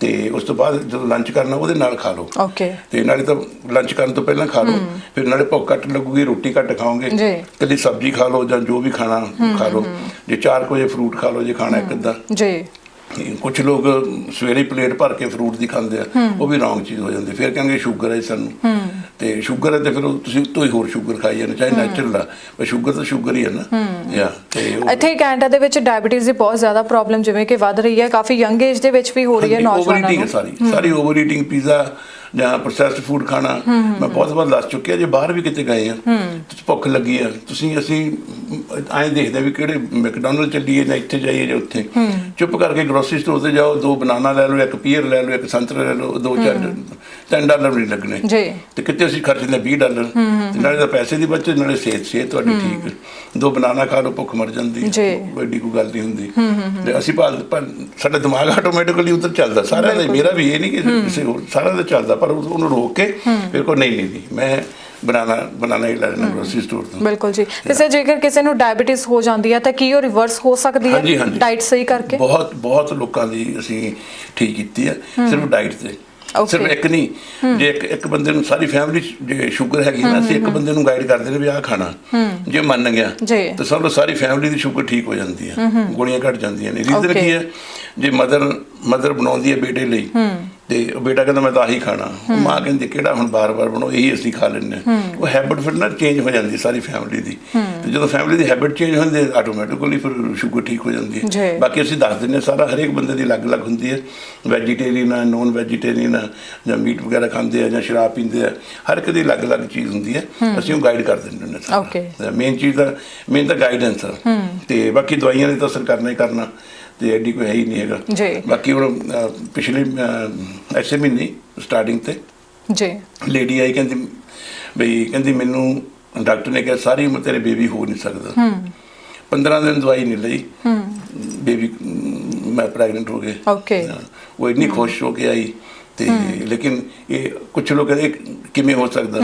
ਤੇ ਉਸ ਤੋਂ ਬਾਅਦ ਜਦੋਂ ਲੰਚ ਕਰਨਾ ਉਹਦੇ ਨਾਲ ਖਾ ਲਓ। ਓਕੇ ਤੇ ਨਾਲੇ ਤਾਂ ਲੰਚ ਕਰਨ ਤੋਂ ਪਹਿਲਾਂ ਖਾ ਲਓ। ਫਿਰ ਨਾਲੇ ਭੁੱਖ ਘੱਟ ਲੱਗੂਗੀ ਰੋਟੀ ਘੱਟ ਖਾਓਗੇ। ਜੀ। ਕਦੀ ਸਬਜ਼ੀ ਖਾ ਲਓ ਜਾਂ ਜੋ ਵੀ ਖਾਣਾ ਖਾ ਲਓ। ਜੇ 4 ਵਜੇ ਫਰੂਟ ਖਾ ਲਓ ਜੇ ਖਾਣਾ ਇੱਕ ਅੱਧਾ। ਜੀ। ਕੁਝ ਲੋਕ ਸਵੇਰੇ ਪਲੇਟ ਭਰ ਕੇ ਫਰੂਟ ਦੀ ਖਾਂਦੇ ਆ ਉਹ ਵੀ ਰੌਂਗ ਚੀਜ਼ ਹੋ ਜਾਂਦੀ ਫਿਰ ਕਹਿੰਦੇ ਸ਼ੂਗਰ ਹੈ ਸਾਨੂੰ। ਤੇ ਸ਼ੂਗਰ ਹੈ ਤੇ ਫਿਰ ਤੁਸੀਂ ਤੋਂ ਹੀ ਹੋਰ ਸ਼ੂਗਰ ਖਾਈ ਜਾਂਦੇ ਚਾਹੇ ਨੈਚੁਰਲ ਆ ਪਰ ਸ਼ੂਗਰ ਤਾਂ ਸ਼ੂਗਰ ਹੀ ਹੈ ਨਾ। ਯਾ ਤੇ ਇੱਥੇ ਕੈਨੇਡਾ ਦੇ ਵਿੱਚ ਡਾਇਬੀਟੀਜ਼ ਦੀ ਬਹੁਤ ਜ਼ਿਆਦਾ ਪ੍ਰੋਬਲਮ ਜਿਵੇਂ ਕਿ ਵੱਧ ਰਹੀ ਹੈ ਕਾਫੀ ਯੰਗ ਏਜ ਦੇ ਵਿੱਚ ਵੀ ਹੋ ਰਹੀ ਹੈ ਨੌਜਵਾਨਾਂ ਓਵਰ ਨੂੰ। Sorry sorry over eating pizza ਜਾਂ ਪ੍ਰੋਸੈਸਡ ਫੂਡ ਖਾਣਾ ਮੈਂ ਬਹੁਤ ਵਾਰ ਦੱਸ ਚੁੱਕਿਆ ਜੇ ਬਾਹਰ ਵੀ ਕਿਤੇ ਗਏ ਆ ਤੁਸੀਂ ਭੁੱਖ ਲੱਗੀ ਆ ਤੁਸੀਂ ਅਸੀਂ ਐਂ ਦੇਖਦੇ ਵੀ ਕਿਹੜੇ ਮੈਕਡੋਨਲਡ ਚੱਲੀਏ ਜਾਂ ਇੱਥੇ ਜਾਈਏ ਜਾਂ ਉੱਥੇ। ਚੁੱਪ ਕਰਕੇ ਗਰੋਸਰੀ ਸਟੋਰ ਤੇ ਜਾਓ ਦੋ ਬਨਾਨਾ ਲੈ ਲਓ ਇੱਕ ਪੀਅਰ ਲੈ ਲਓ ਇੱਕ ਸੰਤਰਾ ਲੈ ਲਓ ਦੋ ਚਾਰ 10 ਡਾਲਰ ਨਹੀਂ ਲੱਗਣੇ। ਜੀ। ਤੇ ਕਿਤੇ ਅਸੀਂ ਖਰਚਦੇ 20 ਡਾਲਰ। ਤੇ ਨਾਲੇ ਤਾਂ ਪੈਸੇ ਦੀ ਬਚਤ ਨਾਲੇ ਸਿਹਤ ਸਿਹਤ ਤੁਹਾਡੀ ਠੀਕ ਦੋ ਬਨਾਨਾ ਖਾ ਲਓ ਭੁੱਖ ਮਰ ਜਾਂਦੀ। ਵੱਡੀ ਕੋਈ ਗੱਲ ਨਹੀਂ ਹੁੰਦੀ। ਤੇ ਅਸੀਂ ਭਾਲ ਸਾਡਾ ਦਿਮਾਗ ਆਟੋਮੈਟਿਕਲੀ ਉਧਰ ਚੱਲਦਾ ਸਾਰਿਆਂ ਦਾ ਮੇਰਾ ਵੀ ਇਹ ਨਹੀਂ ਕਿ ਕਿਸੇ ਹੋਰ ਸਾਰਿਆਂ ਦਾ ਚੱਲਦਾ। ਪਰ ਉਹ- ਉਹਨੂੰ ਰੋਕ ਕੇ ਫਿਰ ਕੋ ਨਹੀਂ ਨਹੀਂ ਨਹੀਂ ਮੈਂ ਬਨਾਨਾ ਬਨਾਨਾ ਹੀ ਲੈਣਾ ਗਰੋਸਰੀ ਸਟੋਰ ਤੋਂ। ਬਿਲਕੁਲ ਜੀ। ਤੇ ਸਰ ਜੇਕਰ ਕਿਸੇ ਨੂੰ ਡਾਇਬੀਟੀਜ਼ ਹੋ ਜਾਂਦੀ ਹੈ ਤਾਂ ਕੀ ਉਹ ਰਿਵਰਸ ਹੋ ਸਕਦੀ ਹੈ? ਡਾਈਟ ਸਹੀ ਕਰਕੇ? ਬਹੁਤ ਬਹੁਤ ਲੋਕਾਂ ਦੀ ਅਸੀਂ ਠੀਕ ਕੀਤੀ ਹੈ ਸਿਰਫ ਡਾਈਟ ਤੇ. ਸਿਰਫ ਇੱਕ ਨਹੀਂ ਜੇ ਇੱਕ ਇੱਕ ਬੰਦੇ ਨੂੰ ਸਾਰੀ ਫੈਮਿਲੀ ਜੇ ਸ਼ੂਗਰ ਹੈਗੀ ਨਾ ਅਸੀਂ ਇੱਕ ਬੰਦੇ ਨੂੰ ਗਾਈਡ ਕਰਦੇ ਨੇ ਵੀ ਆਹ ਖਾਣਾ। ਜੇ ਮੰਨ ਗਿਆ। ਤਾਂ ਸਭ ਸਾਰੀ ਫੈਮਿਲੀ ਦੀ ਸ਼ੂਗਰ ਠੀਕ ਹੋ ਜਾਂਦੀ ਹੈ। ਗੋਲੀਆਂ ਘਟ ਜਾਂਦੀਆਂ ਨੇ। ਰੀਜ਼ਨ. ਕੀ ਹੈ? ਜੇ ਮਦਰ ਮਦਰ ਬਣਾਉਂਦੀ ਹੈ ਬੇਟੇ ਲਈ ਤੇ ਉਹ ਬੇਟਾ ਕਹਿੰਦਾ ਮੈਂ ਤਾਂ ਆਹੀ ਖਾਣਾ। ਮਾਂ ਕਹਿੰਦੀ ਕਿਹੜਾ ਹੁਣ ਬਾਰ-ਬਾਰ ਬਣਾਓ ਇਹੀ ਅਸੀਂ ਖਾ ਲੈਂਦੇ ਹਾਂ। ਉਹ ਹੈਬਿਟ ਫਿਰ ਨਾ ਚੇਂਜ ਹੋ ਜਾਂਦੀ ਸਾਰੀ ਫੈਮਿਲੀ ਦੀ। ਤੇ ਜਦੋਂ ਫੈਮਿਲੀ ਦੀ ਹੈਬਿਟ ਚੇਂਜ ਹੁੰਦੀ ਹੈ ਆਟੋਮੈਟਿਕਲੀ ਫਿਰ ਸ਼ੂਗਰ ਠੀਕ ਹੋ ਜਾਂਦੀ। ਹੈ। ਬਾਕੀ ਅਸੀਂ ਦੱਸ ਹਾਂ ਸਾਰਾ ਹਰੇਕ ਬੰਦੇ ਦੀ ਅਲੱਗ-ਅਲੱਗ ਹੁੰਦੀ ਹੈ। ਵੈਜੀਟੇਰੀਅਨ ਆ ਨੋਨ ਵੈਜੀਟੇਰੀਅਨ ਆ ਜਾਂ ਮੀਟ ਵਗੈਰਾ ਖਾਂਦੇ ਆ ਜਾਂ ਸ਼ਰਾਬ ਪੀਂਦੇ ਆ ਹਰ ਇੱਕ ਦੀ ਅਲੱਗ-ਅਲੱਗ ਚੀਜ਼ ਹੁੰਦੀ ਹੈ। ਅਸੀਂ ਉਹ ਗਾਈਡ ਕਰ ਦਿੰਦੇ ਹਾਂ Okay. ਮੇਨ ਚੀਜ਼ ਦਾ ਮੇਨ ਤਾਂ ਗਾਈਡੈਂਸ ਆ। ਤੇ ਬਾਕੀ ਦਵਾਈਆਂ ਨੇ ਤਾਂ ਅਸਰ ਕਰਨਾ ਹੀ ਕਰਨਾ। ਤੇ ਐਡੀ ਕੋਈ ਹੈ ਹੀ ਨਹੀਂ ਹੈਗਾ। ਜੀ। ਬਾਕੀ ਹੁਣ ਪਿਛਲੇ ਐਸੇ ਮਹੀਨੇ ਸਟਾਰਟਿੰਗ ਤੇ ਜੀ। ਲੇਡੀ ਆਈ ਕਹਿੰਦੀ ਬਈ ਕਹਿੰਦੀ ਮੈਨੂੰ ਡਾਕਟਰ ਨੇ ਕਿਹਾ ਸਾਰੀ ਉਮਰ ਤੇਰੇ ਬੇਬੀ ਹੋ ਨਹੀਂ ਸਕਦਾ। ਹੂੰ। 15 ਦਿਨ ਦਵਾਈ ਨਹੀਂ ਲਈ। ਹੂੰ। ਬੇਬੀ ਮੈਂ ਪ੍ਰੈਗਨੈਂਟ ਹੋ ਗਏ। ਓਕੇ ਉਹ ਇੰਨੀ ਖੁਸ਼ ਹੋ ਕੇ ਆਈ ਤੇ ਲੇਕਿਨ ਇਹ ਕੁਝ ਲੋਕ ਕਹਿੰਦੇ ਕਿਵੇਂ ਹੋ ਸਕਦਾ?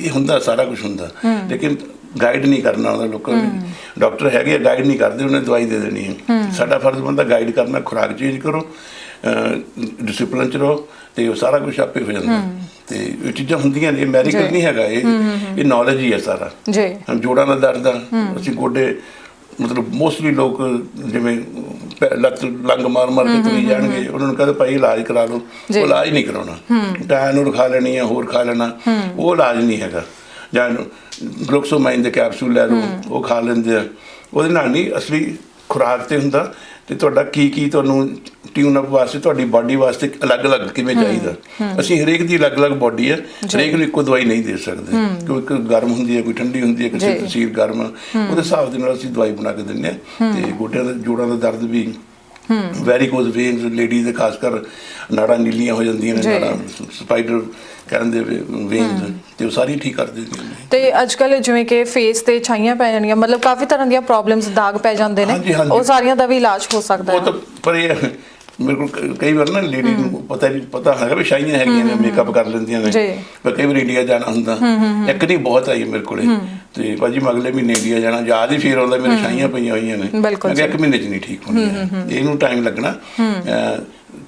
ਇਹ ਹੁੰਦਾ ਸਾਰਾ ਕੁਝ ਹੁੰਦਾ। ਲੇਕਿਨ ਗਾਈਡ ਨਹੀਂ ਕਰਨਾ ਉਹਦਾ ਲੋਕਾਂ ਨੂੰ। ਡਾਕਟਰ ਹੈਗੇ ਗਾਈਡ ਨਹੀਂ ਕਰਦੇ ਉਹਨੇ ਦਵਾਈ ਦੇ ਦੇਣੀ ਹੈ। ਸਾਡਾ ਫਰਜ਼ ਬੰਦਾ ਗਾਈਡ ਕਰਨਾ ਖੁਰਾਕ ਚੇਂਜ ਕਰੋ ਡਿਸਪਲਿਨ ਚ ਰਹੋ ਤੇ ਉਹ ਸਾਰਾ ਕੁਝ ਆਪੇ ਹੋ ਜਾਂਦਾ। ਤੇ ਇਹ ਚੀਜ਼ਾਂ ਹੁੰਦੀਆਂ ਨੇ ਮੈਡੀਕਲ। ਨਹੀਂ ਹੈਗਾ ਇਹ। ਇਹ ਨੌਲੇਜ ਹੀ ਹੈ ਸਾਰਾ। ਜੀ। ਹਾਂ ਜੋੜਾਂ ਦਾ ਦਰਦ ਆ ਅਸੀਂ ਗੋਡੇ ਮਤਲਬ ਮੋਸਟਲੀ ਲੋਕ ਜਿਵੇਂ ਲੱਤ ਲੰਗ ਮਾਰ ਮਾਰ ਕੇ ਤੁਰੀ ਜਾਣਗੇ। ਉਹਨਾਂ ਨੂੰ ਕਹਿੰਦੇ ਭਾਈ ਇਲਾਜ ਕਰਾ ਲਓ। ਉਹ ਇਲਾਜ ਨਹੀਂ ਕਰਾਉਣਾ। ਟਾਇਨੋਰ ਖਾ ਲੈਣੀ ਆ ਹੋਰ ਖਾ ਲੈਣਾ। ਉਹ ਇਲਾਜ ਨਹੀਂ ਹੈਗਾ। ਜਾਂ ਗਲੂਕਸੋਮਾਈਨ ਦੇ ਕੈਪਸੂਲ ਲੈ ਲਓ ਉਹ ਖਾ ਲੈਂਦੇ ਆ। ਉਹਦੇ ਨਾਲ ਨਹੀਂ ਅਸਲੀ ਖੁਰਾਕ ਤੇ ਹੁੰਦਾ ਤੇ ਤੁਹਾਡਾ ਕੀ ਕੀ ਤੁਹਾਨੂੰ ਟਿਊਨ ਅਪ ਵਾਸਤੇ ਤੁਹਾਡੀ ਬਾਡੀ ਵਾਸਤੇ ਅਲੱਗ-ਅਲੱਗ ਕਿਵੇਂ ਚਾਹੀਦਾ। ਅਸੀਂ ਹਰੇਕ ਦੀ ਅਲੱਗ-ਅਲੱਗ ਬਾਡੀ ਹੈ ਹਰੇਕ ਨੂੰ ਇੱਕੋ ਦਵਾਈ ਨਹੀਂ ਦੇ ਸਕਦੇ। ਕਿਉਂਕਿ ਕੋਈ ਗਰਮ ਹੁੰਦੀ ਹੈ ਕੋਈ ਠੰਡੀ ਹੁੰਦੀ ਹੈ ਕਿਸੇ ਤਸੀਰ ਗਰਮ। ਉਹਦੇ ਹਿਸਾਬ ਦੇ ਨਾਲ ਅਸੀਂ ਦਵਾਈ ਬਣਾ ਕੇ ਦਿੰਦੇ ਆ ਤੇ ਗੋਡਿਆਂ ਦਾ ਜੋੜਾਂ ਦਾ ਦਰਦ ਵੀ ਵੈਰੀਕੋਜ਼ ਵੇਨਸ ਲੇਡੀ ਦੇ ਖਾਸ ਕਰ ਨਾੜਾਂ ਨੀਲੀਆਂ ਹੋ ਜਾਂਦੀਆਂ ਨੇ। ਨਾੜਾਂ ਸਪਾਈਡਰ ਕਹਿੰਦੇ ਵੇਨਸ ਤੇ ਉਹ ਸਾਰੀ ਠੀਕ ਕਰ ਦਿੰਦੀਆਂ ਨੇ ਤੇ ਅੱਜ ਕੱਲ ਜਿਵੇਂ ਕਿ ਫੇਸ ਤੇ ਛਾਈਆਂ ਪੈ ਜਾਣੀਆਂ ਮਤਲਬ ਕਾਫੀ ਤਰ੍ਹਾਂ ਦੀਆਂ ਪ੍ਰੋਬਲਮਸ ਦਾਗ ਪੈ ਜਾਂਦੇ ਨੇ। ਉਹ ਸਾਰੀਆਂ ਦਾ ਵੀ ਇਲਾਜ ਹੋ ਸਕਦਾ ਉਹ ਹੈ ਤਾਂ ਪਰ ਇਹ ਮੇਰੇ ਕੋਲ ਕਈ ਵਾਰ ਨਾ ਲੇਡੀ ਨੂੰ ਪਤਾ ਨਹੀਂ ਪਤਾ ਹੈਗਾ ਵੀ ਸ਼ਾਈਆਂ ਹੈਗੀਆਂ ਨੇ ਮੇਕਅਪ ਕਰ ਲੈਂਦੀਆਂ ਨੇ। ਮੈਂ ਕਈ ਵਾਰ ਇੰਡੀਆ ਜਾਣਾ ਹੁੰਦਾ। ਇੱਕ ਨਹੀਂ ਬਹੁਤ ਆਈ ਮੇਰੇ ਕੋਲੇ। ਤੇ ਭਾਜੀ ਮੈਂ ਅਗਲੇ ਮਹੀਨੇ ਇੰਡੀਆ ਜਾਣਾ ਯਾਦ ਹੀ ਫੇਰ ਆਉਂਦਾ ਮੇਰੇ ਸ਼ਾਈਆਂ ਪਈਆਂ ਹੋਈਆਂ ਨੇ। ਮੈਂ ਇੱਕ ਮਹੀਨੇ ਚ ਨਹੀਂ ਠੀਕ ਹੋਣੀ ਇਹਨੂੰ ਟਾਈਮ ਲੱਗਣਾ।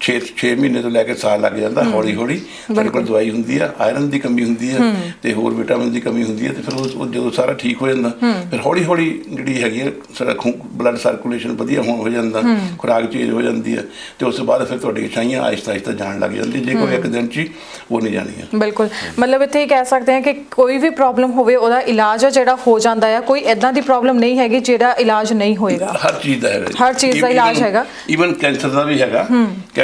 6 6 ਮਹੀਨੇ ਤੋਂ ਲੈ ਕੇ ਸਾਲ ਲੱਗ ਜਾਂਦਾ ਹੌਲੀ ਹੌਲੀ। ਮੇਰੇ ਕੋਲ ਦਵਾਈ ਹੁੰਦੀ ਆ ਆਇਰਨ ਦੀ ਕਮੀ ਹੁੰਦੀ ਆ ਤੇ ਹੋਰ ਵਿਟਾਮਿਨ ਦੀ ਕਮੀ ਹੁੰਦੀ ਆ ਤੇ ਫਿਰ ਉਹ ਜਦੋਂ ਸਾਰਾ ਠੀਕ ਹੋ ਜਾਂਦਾ ਫਿਰ ਹੌਲੀ ਹੌਲੀ ਜਿਹੜੀ ਹੈਗੀ ਆ ਸਾਡਾ ਬਲੱਡ ਸਰਕੂਲੇਸ਼ਨ ਵਧੀਆ ਹੋਣ ਹੋ ਜਾਂਦਾ ਖੁਰਾਕ ਚੇਂਜ ਹੋ ਜਾਂਦੀ ਆ ਤੇ ਉਸ ਤੋਂ ਬਾਅਦ ਫਿਰ ਤੁਹਾਡੀ ਛਾਈਆਂ ਆਹਿਸਤਾ ਆਹਿਸਤਾ ਜਾਣ ਲੱਗ ਜਾਂਦੀ ਜੇ ਕੋਈ ਇੱਕ ਦਿਨ ਚ ਉਹ ਨਹੀਂ ਜਾਣੀਆਂ। ਬਿਲਕੁਲ। ਮਤਲਬ ਇੱਥੇ ਇਹ ਕਹਿ ਸਕਦੇ ਹਾਂ ਕਿ ਕੋਈ ਵੀ ਪ੍ਰੋਬਲਮ ਹੋਵੇ ਉਹਦਾ ਇਲਾਜ ਆ ਜਿਹੜਾ ਹੋ ਜਾਂਦਾ ਆ ਕੋਈ ਐਦਾਂ ਦੀ ਪ੍ਰੋਬਲਮ ਨਹੀਂ ਹੈਗੀ ਜਿਹੜਾ ਇਲਾਜ ਨਹੀਂ ਹੋਏਗਾ। ਹਰ ਚੀਜ਼ ਦਾ ਹੈਗਾ ਹਰ ਚੀਜ਼ ਦਾ ਇਲਾਜ ਹੈਗਾ। ਇਵਨ ਕੈਂਸਰ ਦਾ ਵੀ ਹੈਗਾ।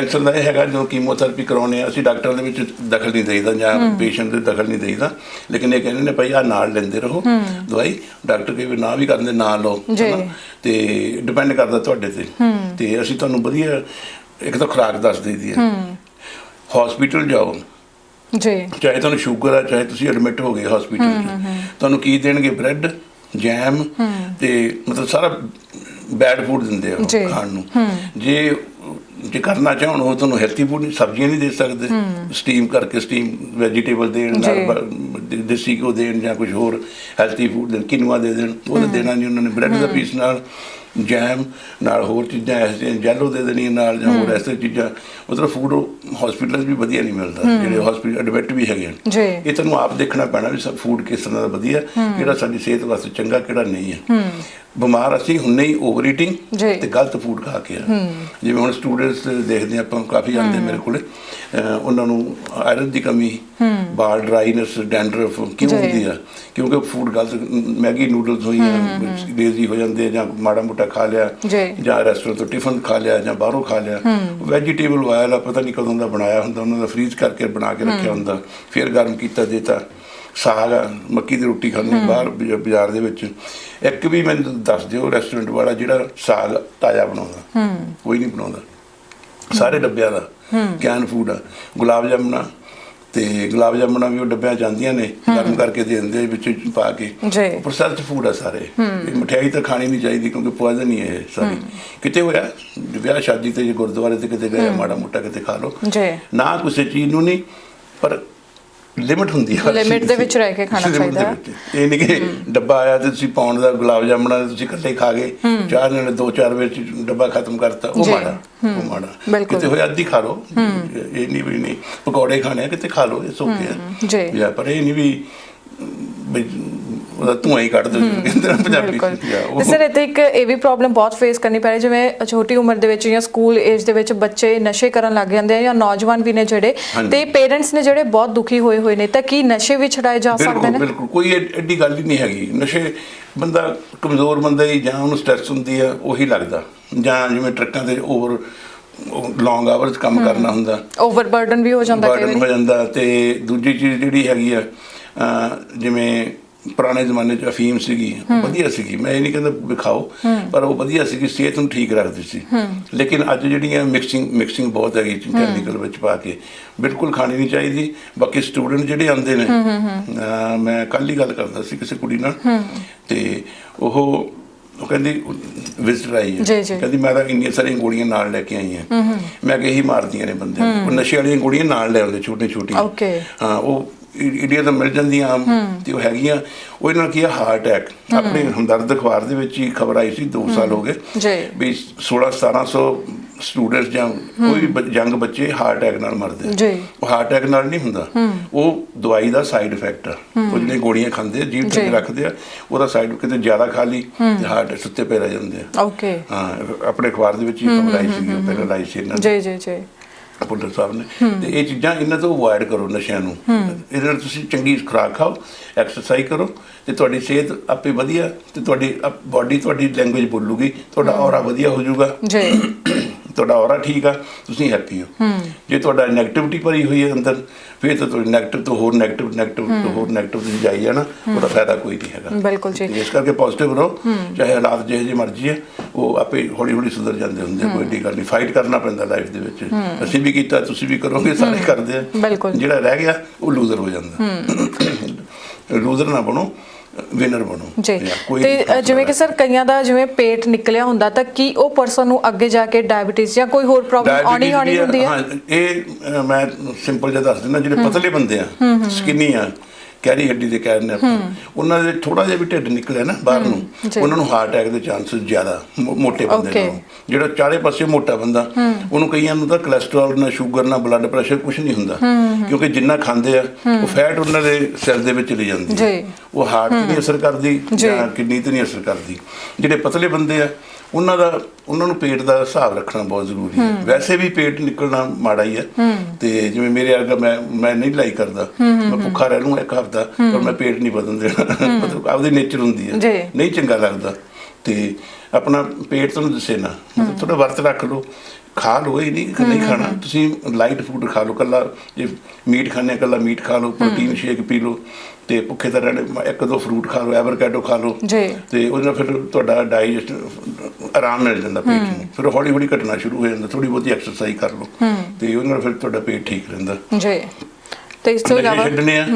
ਕੈਂਸਰ ਦਾ ਇਹ ਹੈਗਾ ਜਦੋਂ ਕੀਮੋਥੈਰੇਪੀ ਕਰਾਉਨੇ ਆ ਅਸੀਂ ਡਾਕਟਰ ਦੇ ਵਿੱਚ ਦਖਲ ਨਹੀਂ ਦੇਈਦਾ ਜਾਂ ਪੇਸ਼ੈਂਟ ਦੇ ਦਖਲ ਨਹੀਂ ਦੇਈਦਾ ਲੇਕਿਨ ਇਹ ਕਹਿੰਦੇ ਨੇ ਭਾਈ ਆ ਨਾਲ ਲੈਂਦੇ ਰਹੋ ਦਵਾਈ ਡਾਕਟਰ ਵਾਰ ਨਾ ਵੀ ਕਰਦੇ ਨਾ ਲਓ? ਤੇ ਡਿਪੈਂਡ ਕਰਦਾ ਤੁਹਾਡੇ ਤੇ। ਤੇ ਅਸੀਂ ਤੁਹਾਨੂੰ ਵਧੀਆ ਇੱਕ ਤਾਂ ਖੁਰਾਕ ਦੱਸ ਦਈਦੀ ਹੈ। ਹਸਪੀਟਲ ਜਾਓ। ਜੀ। ਚਾਹੇ ਤੁਹਾਨੂੰ ਸ਼ੂਗਰ ਆ ਚਾਹੇ ਤੁਸੀਂ ਐਡਮਿਟ ਹੋ ਗਏ ਹਸਪੀਟਲ 'ਚ। ਤੁਹਾਨੂੰ ਕੀ ਦੇਣਗੇ? ਬ੍ਰੈਡ ਜੈਮ ਤੇ ਮਤਲਬ ਸਾਰਾ ਬੈਡ ਫੂਡ ਦਿੰਦੇ ਆ। ਖਾਣ ਨੂੰ। ਜੇ ਜੇ ਕਰਨਾ ਚਾਹਣ ਉਹ ਤੁਹਾਨੂੰ ਹੈਲਥੀ ਫੂਡ ਸਬਜ਼ੀਆਂ ਨਹੀਂ ਦੇ ਸਕਦੇ। ਸਟੀਮ ਕਰਕੇ ਸਟੀਮ ਵੈਜੀਟੇਬਲ ਦੇਣ ਨਾਲ ਦੇਸੀ ਘਿਓ ਦੇਣ ਜਾਂ ਕੁਝ ਹੋਰ ਹੈਲਥੀ ਫੂਡ ਦੇਣ ਕਿਨੂਆ ਦੇ ਦੇਣ ਉਹ ਤਾਂ ਦੇਣਾ ਨਹੀਂ ਉਹਨਾਂ ਨੇ ਬ੍ਰੈਡ ਦਾ ਪੀਸ ਨਾਲ ਜੈਮ ਨਾਲ ਹੋਰ ਚੀਜ਼ਾਂ ਐਸੀਆਂ ਜੈਲੋ ਦੇ ਦੇਣੀ ਨਾਲ ਜਾਂ ਹੋਰ ਐਸੇ ਚੀਜ਼ਾਂ ਮਤਲਬ ਫੂਡ ਹਸਪੀਟਲ ਵੀ ਵਧੀਆ ਨਹੀਂ ਮਿਲਦਾ ਜਿਹੜੇ ਹਸਪੀਟਲ ਐਡਮਿਟ ਵੀ ਹੈਗੇ ਜੀ। ਇਹ ਤੁਹਾਨੂੰ ਆਪ ਦੇਖਣਾ ਪੈਣਾ ਵੀ ਸਭ ਫੂਡ ਕਿਸ ਤਰ੍ਹਾਂ ਦਾ ਵਧੀਆ ਕਿਹੜਾ ਸਾਡੀ ਸਿਹਤ ਵਾਸਤੇ ਚੰਗਾ ਕਿਹੜਾ ਨਹੀਂ ਹੈ। ਬਿਮਾਰ ਅਸੀਂ ਹੁੰਨੇ ਹੀ ਓਵਰ ਈਟਿੰਗ। ਤੇ ਗਲਤ ਫੂਡ ਖਾ ਕੇ ਆ। ਜਿਵੇਂ ਹੁਣ ਸਟੂਡੈਂਟਸ ਦੇਖਦੇ ਆਪਾਂ ਕਾਫੀ ਆਉਂਦੇ ਮੇਰੇ ਕੋਲੇ। ਉਹਨਾਂ ਨੂੰ ਆਇਰਨ ਦੀ ਕਮੀ ਬਾਲ ਡਰਾਈਨੈਸ ਡੈਂਡਰਫ ਕਿਉਂ। ਹੁੰਦੀ ਆ? ਕਿਉਂਕਿ ਫੂਡ ਗਲਤ ਮੈਗੀ ਨੂਡਲਸ ਹੋਈਆਂ ਲੇਜ਼ੀ ਹੋ। ਜਾਂਦੇ ਜਾਂ ਮਾੜਾ ਮੋਟਾ ਖਾ ਲਿਆ ਜੀ। ਰੈਸਟੋਰੈਂਟ ਤੋਂ ਟਿਫਨ ਖਾ ਲਿਆ ਜਾਂ ਬਾਹਰੋਂ ਖਾ ਲਿਆ ਵੈਜੀਟੇਬਲ ਆਇਲ ਆ ਪਤਾ ਨਹੀਂ ਕਦੋਂ ਦਾ ਬਣਾਇਆ ਹੁੰਦਾ ਉਹਨਾਂ ਦਾ ਫ੍ਰੀਜ਼ ਕਰਕੇ ਬਣਾ ਕੇ ਰੱਖਿਆ ਹੁੰਦਾ ਫਿਰ ਗਰਮ ਕੀਤਾ ਦੇਤਾ। ਸਾਗ ਮੱਕੀ ਦੀ ਰੋਟੀ ਖਾਂਦੇ ਬਾਹਰ ਬਾਜ਼- ਬਾਜ਼ਾਰ ਦੇ ਵਿੱਚ। ਇੱਕ ਵੀ ਮੈਨੂੰ ਦੱਸ ਦਿਓ ਰੈਸਟੋਰੈਂਟ ਵਾਲਾ ਜਿਹੜਾ ਸਾਗ ਤਾਜ਼ਾ ਬਣਾਉਂਦਾ ਕੋਈ ਨਹੀਂ ਬਣਾਉਂਦਾ। ਸਾਰੇ ਡੱਬਿਆਂ ਦਾ। ਕੈਨ ਫੂਡ ਆ। ਗੁਲਾਬ ਜਾਮਣਾ ਤੇ ਗੁਲਾਬ ਜਾਮਣਾ ਵੀ ਉਹ ਡੱਬਿਆਂ 'ਚ ਜਾਂਦੀਆਂ ਨੇ ਗਰਮ ਕਰਕੇ ਦੇ ਦਿੰਦੇ ਵਿੱਚ ਪਾ ਕੇ। ਪ੍ਰੋਸੈਸਡ ਫੂਡ ਆ ਸਾਰੇ। ਇਹ ਮਠਿਆਈ ਤਾਂ ਖਾਣੀ ਨਹੀਂ ਚਾਹੀਦੀ ਕਿਉਂਕਿ ਪੋਇਜ਼ਨ ਹੀ ਹੈ ਸਾਰੀ। ਕਿਤੇ ਹੋਇਆ ਵਿਆਹ ਸ਼ਾਦੀ ਤੇ ਗੁਰਦੁਆਰੇ ਤੇ ਕਿਤੇ ਗਏ ਮਾੜਾ ਮੋਟਾ ਕਿਤੇ ਖਾ ਲਓ। ਨਾ ਕਿਸੇ ਚੀਜ਼ ਨੂੰ ਨਹੀਂ ਪਰ ਲਿਮਿਟ ਹੁੰਦੀ ਹੈ ਚੀਜ਼ ਦੇ। ਵਿੱਚ ਰਹਿ ਕੇ ਖਾਣਾ ਚਾਹੀਦਾ। ਹੈ। ਇਹ ਨਹੀਂ ਕਿ ਡੱਬਾ ਆਇਆ ਤੇ ਤੁਸੀਂ ਪਾਉਣ ਦਾ ਗੁਲਾਬ ਜਾਮਣਾ ਤੇ ਤੁਸੀਂ ਇਕੱਲੇ ਖਾ ਗਏ। ਚਾਰ ਨਾਲ ਦੋ ਚਾਰ ਵਿੱਚ ਡੱਬਾ ਖਤਮ ਕਰਤਾ। ਉਹ। ਮਾੜਾ ਉਹ ਮਾੜਾ। ਕਿਤੇ ਹੋਇਆ ਅੱਧੀ ਖਾ ਲਓ। ਇਹ ਨਹੀਂ ਵੀ ਨਹੀਂ। ਪਕੌੜੇ ਖਾਣੇ ਕਿਤੇ ਖਾ ਲਓ ਇਹ ਸੋਕੇ ਜੀ। ਪਰ ਇਹ ਨਹੀਂ ਵੀ ਉਹਦਾ ਧੂਆਂ ਹੀ ਕੱਢ ਦੋ ਕਹਿੰਦੇ ਪੰਜਾਬੀ ਤੇ ਸਰ ਇੱਥੇ ਇੱਕ ਇਹ ਵੀ ਪ੍ਰੋਬਲਮ ਬਹੁਤ ਫੇਸ ਕਰਨੀ ਪੈ ਰਹੀ ਜਿਵੇਂ ਛੋਟੀ ਉਮਰ ਦੇ ਵਿੱਚ ਜਾਂ ਸਕੂਲ ਏਜ ਦੇ ਵਿੱਚ ਬੱਚੇ ਨਸ਼ੇ ਕਰਨ ਲੱਗ ਜਾਂਦੇ ਆ ਜਾਂ ਨੌਜਵਾਨ ਵੀ ਨੇ ਜਿਹੜੇ। ਤੇ ਪੇਰੈਂਟਸ ਨੇ ਜਿਹੜੇ ਬਹੁਤ ਦੁਖੀ ਹੋਏ ਹੋਏ ਨੇ ਤਾਂ ਕੀ ਨਸ਼ੇ ਵੀ ਛਡਾਏ ਜਾ ਸਕਦੇ ਨੇ? ਬਿਲਕੁਲ ਕੋਈ ਐਡੀ ਗੱਲ ਹੀ ਨਹੀਂ ਹੈਗੀ। ਨਸ਼ੇ ਬੰਦਾ ਕਮਜ਼ੋਰ ਬੰਦਾ ਹੀ ਜਾਂ ਉਹਨੂੰ ਸਟ੍ਰੈਸ ਹੁੰਦੀ ਆ ਉਹੀ ਲੱਗਦਾ। ਜਾਂ ਜਿਵੇਂ ਟਰੱਕਾਂ ਤੇ ਓਵਰ ਲੌਂਗ ਆਵਰਸ ਕੰਮ ਕਰਨਾ ਹੁੰਦਾ। ਓਵਰਬਰਡਨ ਵੀ ਹੋ ਜਾਂਦਾ ਕਈ ਬਰਡਨ ਹੋ ਵਾਰੀ ਜਾਂਦਾ ਤੇ ਦੂਜੀ ਚੀਜ਼ ਜਿਹੜੀ ਹੈਗੀ ਆ ਜਿਵੇਂ ਪੁਰਾਣੇ ਜ਼ਮਾਨੇ 'ਚ ਅਫੀਮ ਸੀਗੀ ਵਧੀਆ ਸੀਗੀ। ਮੈਂ ਇਹ ਨਹੀਂ ਕਹਿੰਦਾ ਵੀ ਖਾਓ ਪਰ ਉਹ ਵਧੀਆ ਸੀਗੀ ਸਿਹਤ ਨੂੰ ਠੀਕ ਰੱਖਦੀ ਸੀ। ਲੇਕਿਨ ਅੱਜ ਜਿਹੜੀਆਂ ਮਿਕਸਿੰਗ ਮਿਕਸਿੰਗ ਬਹੁਤ ਹੈਗੀ ਕੈਮੀਕਲ ਵਿੱਚ ਪਾ ਕੇ ਬਿਲਕੁਲ ਖਾਣੀ ਨਹੀਂ ਚਾਹੀਦੀ। ਬਾਕੀ ਸਟੂਡੈਂਟ ਜਿਹੜੇ ਆਉਂਦੇ ਨੇ ਮੈਂ ਕੱਲ ਹੀ ਗੱਲ ਕਰਦਾ ਸੀ ਕਿਸੇ ਕੁੜੀ ਨਾਲ। ਤੇ ਉਹ ਉਹ ਕਹਿੰਦੀ ਵਿਜ਼ਟਰ ਆਈ ਹੈ। ਕਹਿੰਦੀ ਮੈਂ ਤਾਂ ਇੰਨੀਆਂ ਸਾਰੀਆਂ ਗੋਲੀਆਂ ਨਾਲ ਲੈ ਕੇ ਆਈ ਹਾਂ। ਮੈਂ ਕਿਹਾ ਇਹੀ ਮਾਰਦੀਆਂ ਨੇ ਬੰਦੇ ਉਹ ਨਸ਼ੇ ਵਾਲੀਆਂ ਗੋਲੀਆਂ ਨਾਲ ਲੈ ਆਉਂਦੇ ਛੋਟੇ ਛੋਟੀਆਂ Okay. ਹਾਂ ਉਹ ਇੰਡੀਆ ਤੋਂ ਮਿਲ ਜਾਂਦੀਆਂ ਆਮ ਤੇ ਉਹ ਹੈਗੀਆਂ। ਉਹ ਇਹਨਾਂ ਕੀ ਹਾਰਟ ਅਟੈਕ ਆਪਣੇ ਹਮਦਰਦ ਅਖਬਾਰ ਦੇ ਵਿੱਚ ਹੀ ਖਬਰ ਆਈ ਸੀ 2 ਸਾਲ ਹੋ ਗਏ। ਜੀ। ਵੀ 16 1700 ਸਟੂਡੈਂਟਸ ਜਾਂ ਕੋਈ ਯੰਗ ਬੱਚੇ ਹਾਰਟ ਅਟੈਕ ਨਾਲ ਮਰਦੇ। ਜੀ। ਉਹ ਹਾਰਟ ਅਟੈਕ ਨਾਲ ਨਹੀਂ ਹੁੰਦਾ। ਉਹ ਦਵਾਈ ਦਾ ਸਾਈਡ ਇਫੈਕਟ ਆ। ਉਹ ਜਿਹੜੇ ਗੋਲੀਆਂ ਖਾਂਦੇ ਆ ਜੀਭ ਤੇ। ਰੱਖਦੇ ਆ ਉਹਦਾ ਸਾਈਡ ਕਿਤੇ ਜ਼ਿਆਦਾ ਖਾ ਲਈ ਤੇ ਹਾਰਟ ਸੁੱਤੇ ਪੈ ਰਹਿ ਜਾਂਦੇ ਆ। ਓਕੇ ਹਾਂ ਆਪਣੇ ਅਖਬਾਰ ਦੇ ਵਿੱਚ ਹੀ ਖਬਰ ਆਈ ਸੀ ਪਹਿਲਾਂ ਲਾਈ ਸੀ ਇਹਨਾਂ ਜੀ ਜੀ ਜੀ। ਪੁੱਲਰ ਸਾਹਿਬ ਨੇ। ਤੇ ਇਹ ਚੀਜ਼ਾਂ ਇਹਨਾਂ ਤੋਂ ਅਵੋਇਡ ਕਰੋ ਨਸ਼ਿਆਂ ਨੂੰ। ਇਹਦੇ ਨਾਲ ਤੁਸੀਂ ਚੰਗੀ ਖੁਰਾਕ ਖਾਓ ਐਕਸਰਸਾਈਜ਼ ਕਰੋ ਤੇ ਤੁਹਾਡੀ ਸਿਹਤ ਆਪੇ ਵਧੀਆ ਤੇ ਤੁਹਾਡੀ ਬਾਡੀ ਤੁਹਾਡੀ ਲੈਂਗੁਏਜ ਬੋਲੂਗੀ ਤੁਹਾਡਾ ਔਰਾ ਵਧੀਆ ਹੋ ਜਾਊਗਾ। ਜੀ। ਤੁਹਾਡਾ ਔਰਾ ਠੀਕ ਆ ਤੁਸੀਂ ਹੈਪੀ ਹੋ। ਜੇ ਤੁਹਾਡਾ 네ਗੇਟਿਵਿਟੀ ਭਰੀ ਹੋਈ ਹੈ ਅੰਦਰ ਫਿਰ ਤਾਂ ਤੁਸੀਂ 네ਗੇਟਿਵ ਤੋਂ ਹੋਰ 네ਗੇਟਿਵ 네ਗੇਟਿਵ ਤੋਂ ਹੋਰ 네ਗੇਟਿਵ ਤੁਸੀਂ ਜਾਈ ਜਾਣਾ ਉਹਦਾ ਫਾਇਦਾ ਕੋਈ ਨਹੀਂ ਹੈਗਾ। ਬਿਲਕੁਲ ਜੀ। ਇਸ ਕਰਕੇ ਪੋਜ਼ਿਟਿਵ ਰਹੋ ਚਾਹੇ ਹਾਲਾਤ ਜਿਹੇ ਜਿਹੇ ਮਰਜ਼ੀ ਹੈ ਉਹ ਆਪੇ ਹੌਲੀ ਹੌਲੀ ਸੁਧਰ ਜਾਂਦੇ ਹੁੰਦੇ ਕੋਈ ਏਡੀ ਗੱਲ ਨਹੀਂ ਫਾਈਟ ਕਰਨਾ ਪੈਂਦਾ ਲਾਈਫ ਦੇ ਵਿੱਚ। ਅਸੀਂ ਵੀ ਕੀਤਾ ਤੁਸੀਂ ਵੀ ਕਰੋਗੇ ਸਾਰੇ ਕਰਦੇ ਆ। ਜਿਹੜਾ ਰਹਿ ਗਿਆ ਉਹ ਲੂਜ਼ਰ ਹੋ ਜਾਂਦਾ। ਲੂਜ਼ਰ ਨਾ ਬਣੋ। ਵਿਨਰ ਬਣੋ ਜੀ। ਜਾਂ ਕੋਈ ਤੇ ਅ, ਜਿਵੇਂ ਕਿ ਸਰ ਕਈਆਂ ਦਾ ਜਿਵੇਂ ਪੇਟ ਨਿਕਲਿਆ ਹੁੰਦਾ ਤਾਂ ਕੀ ਉਹ ਪਰਸਨ ਨੂੰ ਅੱਗੇ ਜਾ ਕੇ ਡਾਇਬੀਟੀਜ਼ ਜਾਂ ਕੋਈ ਹੋਰ ਪ੍ਰੋਬਲਮ ਆਉਣੀ Diabetes ਆਉਣੀ ਵੀ ਹੁੰਦੀ ਹੈ? ਹਾਂ ਇਹ ਅ, ਮੈਂ ਸਿੰਪਲ ਜਿਹਾ ਦੱਸ ਦਿੰਦਾ ਜਿਹੜੇ ਪਤਲੇ ਬੰਦੇ ਆ ਸਕਿਨੀ ਆ ਕੈਰੀ ਹੱਡੀ ਦੇ ਕਾਰਨ ਆਪਾਂ ਉਹਨਾਂ ਦੇ ਥੋੜਾ ਜਿਹਾ ਵੀ ਢਿੱਡ ਨਿਕਲਿਆ ਨਾ ਬਾਹਰ ਨੂੰ। ਉਹਨਾਂ ਨੂੰ ਹਾਰਟ ਅਟੈਕ ਦੇ ਚਾਂਸਸ ਜ਼ਿਆਦਾ ਮੋਟੇ ਬੰਦੇ. ਨਾਲੋਂ। ਜਿਹੜਾ ਚਾਰੇ ਪਾਸੇ ਮੋਟਾ ਬੰਦਾ ਉਹਨੂੰ ਕਈਆਂ ਨੂੰ ਤਾਂ ਕੋਲੇਸਟ੍ਰੋਲ ਨਾ ਸ਼ੂਗਰ ਨਾ ਬਲੱਡ ਪ੍ਰੈਸ਼ਰ ਕੁਝ ਨਹੀਂ ਹੁੰਦਾ। ਕਿਉਂਕਿ ਜਿੰਨਾ ਖਾਂਦੇ ਆ ਉਹ ਫੈਟ ਉਹਨਾਂ ਦੇ ਸੈੱਲ ਦੇ ਵਿੱਚ ਚਲੀ ਜਾਂਦੀ। ਹੈ ਉਹ ਹਾਰਟ ਤੇ ਨਹੀਂ ਅਸਰ ਕਰਦੀ ਜਾਂ ਕਿਡਨੀ ਤੇ ਨਹੀਂ ਅਸਰ ਕਰਦੀ। ਜਿਹੜੇ ਪਤਲੇ ਬੰਦੇ ਆ ਉਹਨਾਂ ਦਾ ਉਹਨਾਂ ਨੂੰ ਪੇਟ ਦਾ ਹਿਸਾਬ ਰੱਖਣਾ ਬਹੁਤ ਜ਼ਰੂਰੀ ਹੈ। ਵੈਸੇ ਵੀ ਪੇਟ ਨਿਕਲਣਾ ਮਾੜਾ ਹੀ ਹੈ। ਤੇ ਜਿਵੇਂ ਮੇਰੇ ਵਰਗਾ ਮੈਂ ਮੈਂ ਨਹੀਂ ਲਾਈ ਕਰਦਾ। ਮੈਂ ਭੁੱਖਾ ਰਹਿ ਲੂੰ ਇੱਕ ਹਫਤਾ ਪਰ ਮੈਂ ਪੇਟ ਨਹੀਂ ਬਦਲਣ ਦੇਣਾ। ਮਤਲਬ ਆਪਦੀ ਨੇਚਰ ਹੁੰਦੀ ਹੈ। ਨਹੀਂ ਚੰਗਾ ਲੱਗਦਾ। ਤੇ ਆਪਣਾ ਪੇਟ ਤੁਹਾਨੂੰ ਦਿਸੇ ਨਾ। ਮਤਲਬ ਥੋੜਾ ਵਰਤ ਰੱਖ ਲਓ। ਖਾ ਲਓ ਇਹ ਨਹੀਂ ਨਹੀਂ ਖਾਣਾ। ਤੁਸੀਂ ਲਾਈਟ ਫੂਡ ਖਾ ਲਓ। ਕੱਲਾ ਜੇ ਮੀਟ ਖਾਣੇ ਕੱਲਾ ਮੀਟ ਖਾ ਲਓ ਪ੍ਰੋਟੀਨ ਸ਼ੇਕ ਪੀ ਲਓ। ਤੇ ਭੁੱਖੇ ਤਾਂ ਰਹਿਣੇ ਇੱਕ ਦੋ ਫਰੂਟ ਖਾ ਲਓ ਐਵਰਕੈਡੋ ਖਾ ਲਓ। ਜੀ। ਤੇ ਉਹਦੇ ਨਾਲ ਫਿਰ ਤੁਹਾਡਾ ਡਾਈਜੈਸਟ ਆਰਾਮ ਮਿਲ ਜਾਂਦਾ ਪੇਟ ਨੂੰ। ਫਿਰ ਹੌਲੀ ਹੌਲੀ ਘਟਣਾ ਸ਼ੁਰੂ ਹੋ ਜਾਂਦਾ ਥੋੜੀ ਬਹੁਤੀ ਐਕਸਰਸਾਈਜ਼ ਕਰ ਲਓ। ਤੇ ਉਹਦੇ ਨਾਲ ਫਿਰ ਤੁਹਾਡਾ ਪੇਟ ਠੀਕ ਰਹਿੰਦਾ। ਜੀ। ਤੇ ਇਸ ਤੋਂ ਇਲਾਵਾ ਛੱਡਣੇ ਆ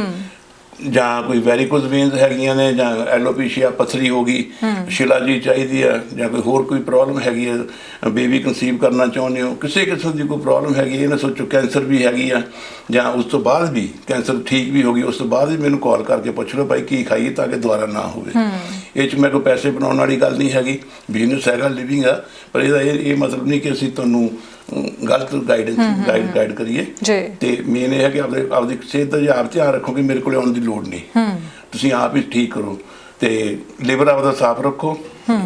ਜਾਂ ਕੋਈ ਵੈਰੀਕੋਜ਼ ਵੇਨਸ ਹੈਗੀਆਂ ਨੇ ਜਾਂ ਐਲੋਪੀਸ਼ੀਆ ਪਥਰੀ ਹੋ ਗਈ ਸ਼ਿਲਾਜੀ ਚਾਹੀਦੀ ਆ ਜਾਂ ਕੋਈ ਹੋਰ ਕੋਈ ਪ੍ਰੋਬਲਮ ਹੈਗੀ ਆ ਬੇਬੀ ਕਨਸੀਵ ਕਰਨਾ ਚਾਹੁੰਦੇ ਹੋ ਕਿਸੇ ਕਿਸਮ ਦੀ ਕੋਈ ਪ੍ਰੋਬਲਮ ਹੈਗੀ ਹੈ, ਇਹ ਨਾ ਸੋਚੋ ਕੈਂਸਰ ਵੀ ਹੈਗੀ ਆ ਜਾਂ ਉਸ ਤੋਂ ਬਾਅਦ ਵੀ ਕੈਂਸਰ ਠੀਕ ਵੀ ਹੋ ਗਈ ਉਸ ਤੋਂ ਬਾਅਦ ਵੀ ਮੈਨੂੰ ਕਾਲ ਕਰਕੇ ਪੁੱਛ ਲਓ ਭਾਈ ਕੀ ਖਾਈਏ ਤਾਂ ਕਿ ਦੁਬਾਰਾ ਨਾ ਹੋਵੇ। ਇਹ ਚ ਮੈਂ ਕੋਈ ਪੈਸੇ ਬਣਾਉਣ ਵਾਲੀ ਗੱਲ ਨਹੀਂ ਹੈਗੀ ਬਿਜ਼ਨਸ ਹੈਗਾ ਲਿਵਿੰਗ ਆ ਪਰ ਇਹਦਾ ਇਹ ਇਹ ਮਤਲਬ ਨਹੀਂ ਕਿ ਅਸੀਂ ਤੁਹਾਨੂੰ ਗਲਤ ਗਾਈਡੈਂਸ ਗਾਈਡ ਗਾਈਡ ਕਰੀਏ। ਤੇ ਮੇਨ ਇਹ ਹੈ ਕਿ ਆਪਦੇ ਆਪਦੀ ਸਿਹਤ ਦਾ ਆਪ ਧਿਆਨ ਰੱਖੋਗੇ ਮੇਰੇ ਕੋਲੇ ਆਉਣ ਦੀ ਲੋੜ ਨਹੀਂ। ਤੁਸੀਂ ਆਪ ਹੀ ਠੀਕ ਕਰੋ ਤੇ ਲਿਵਰ ਆਪਦਾ ਸਾਫ਼ ਰੱਖੋ।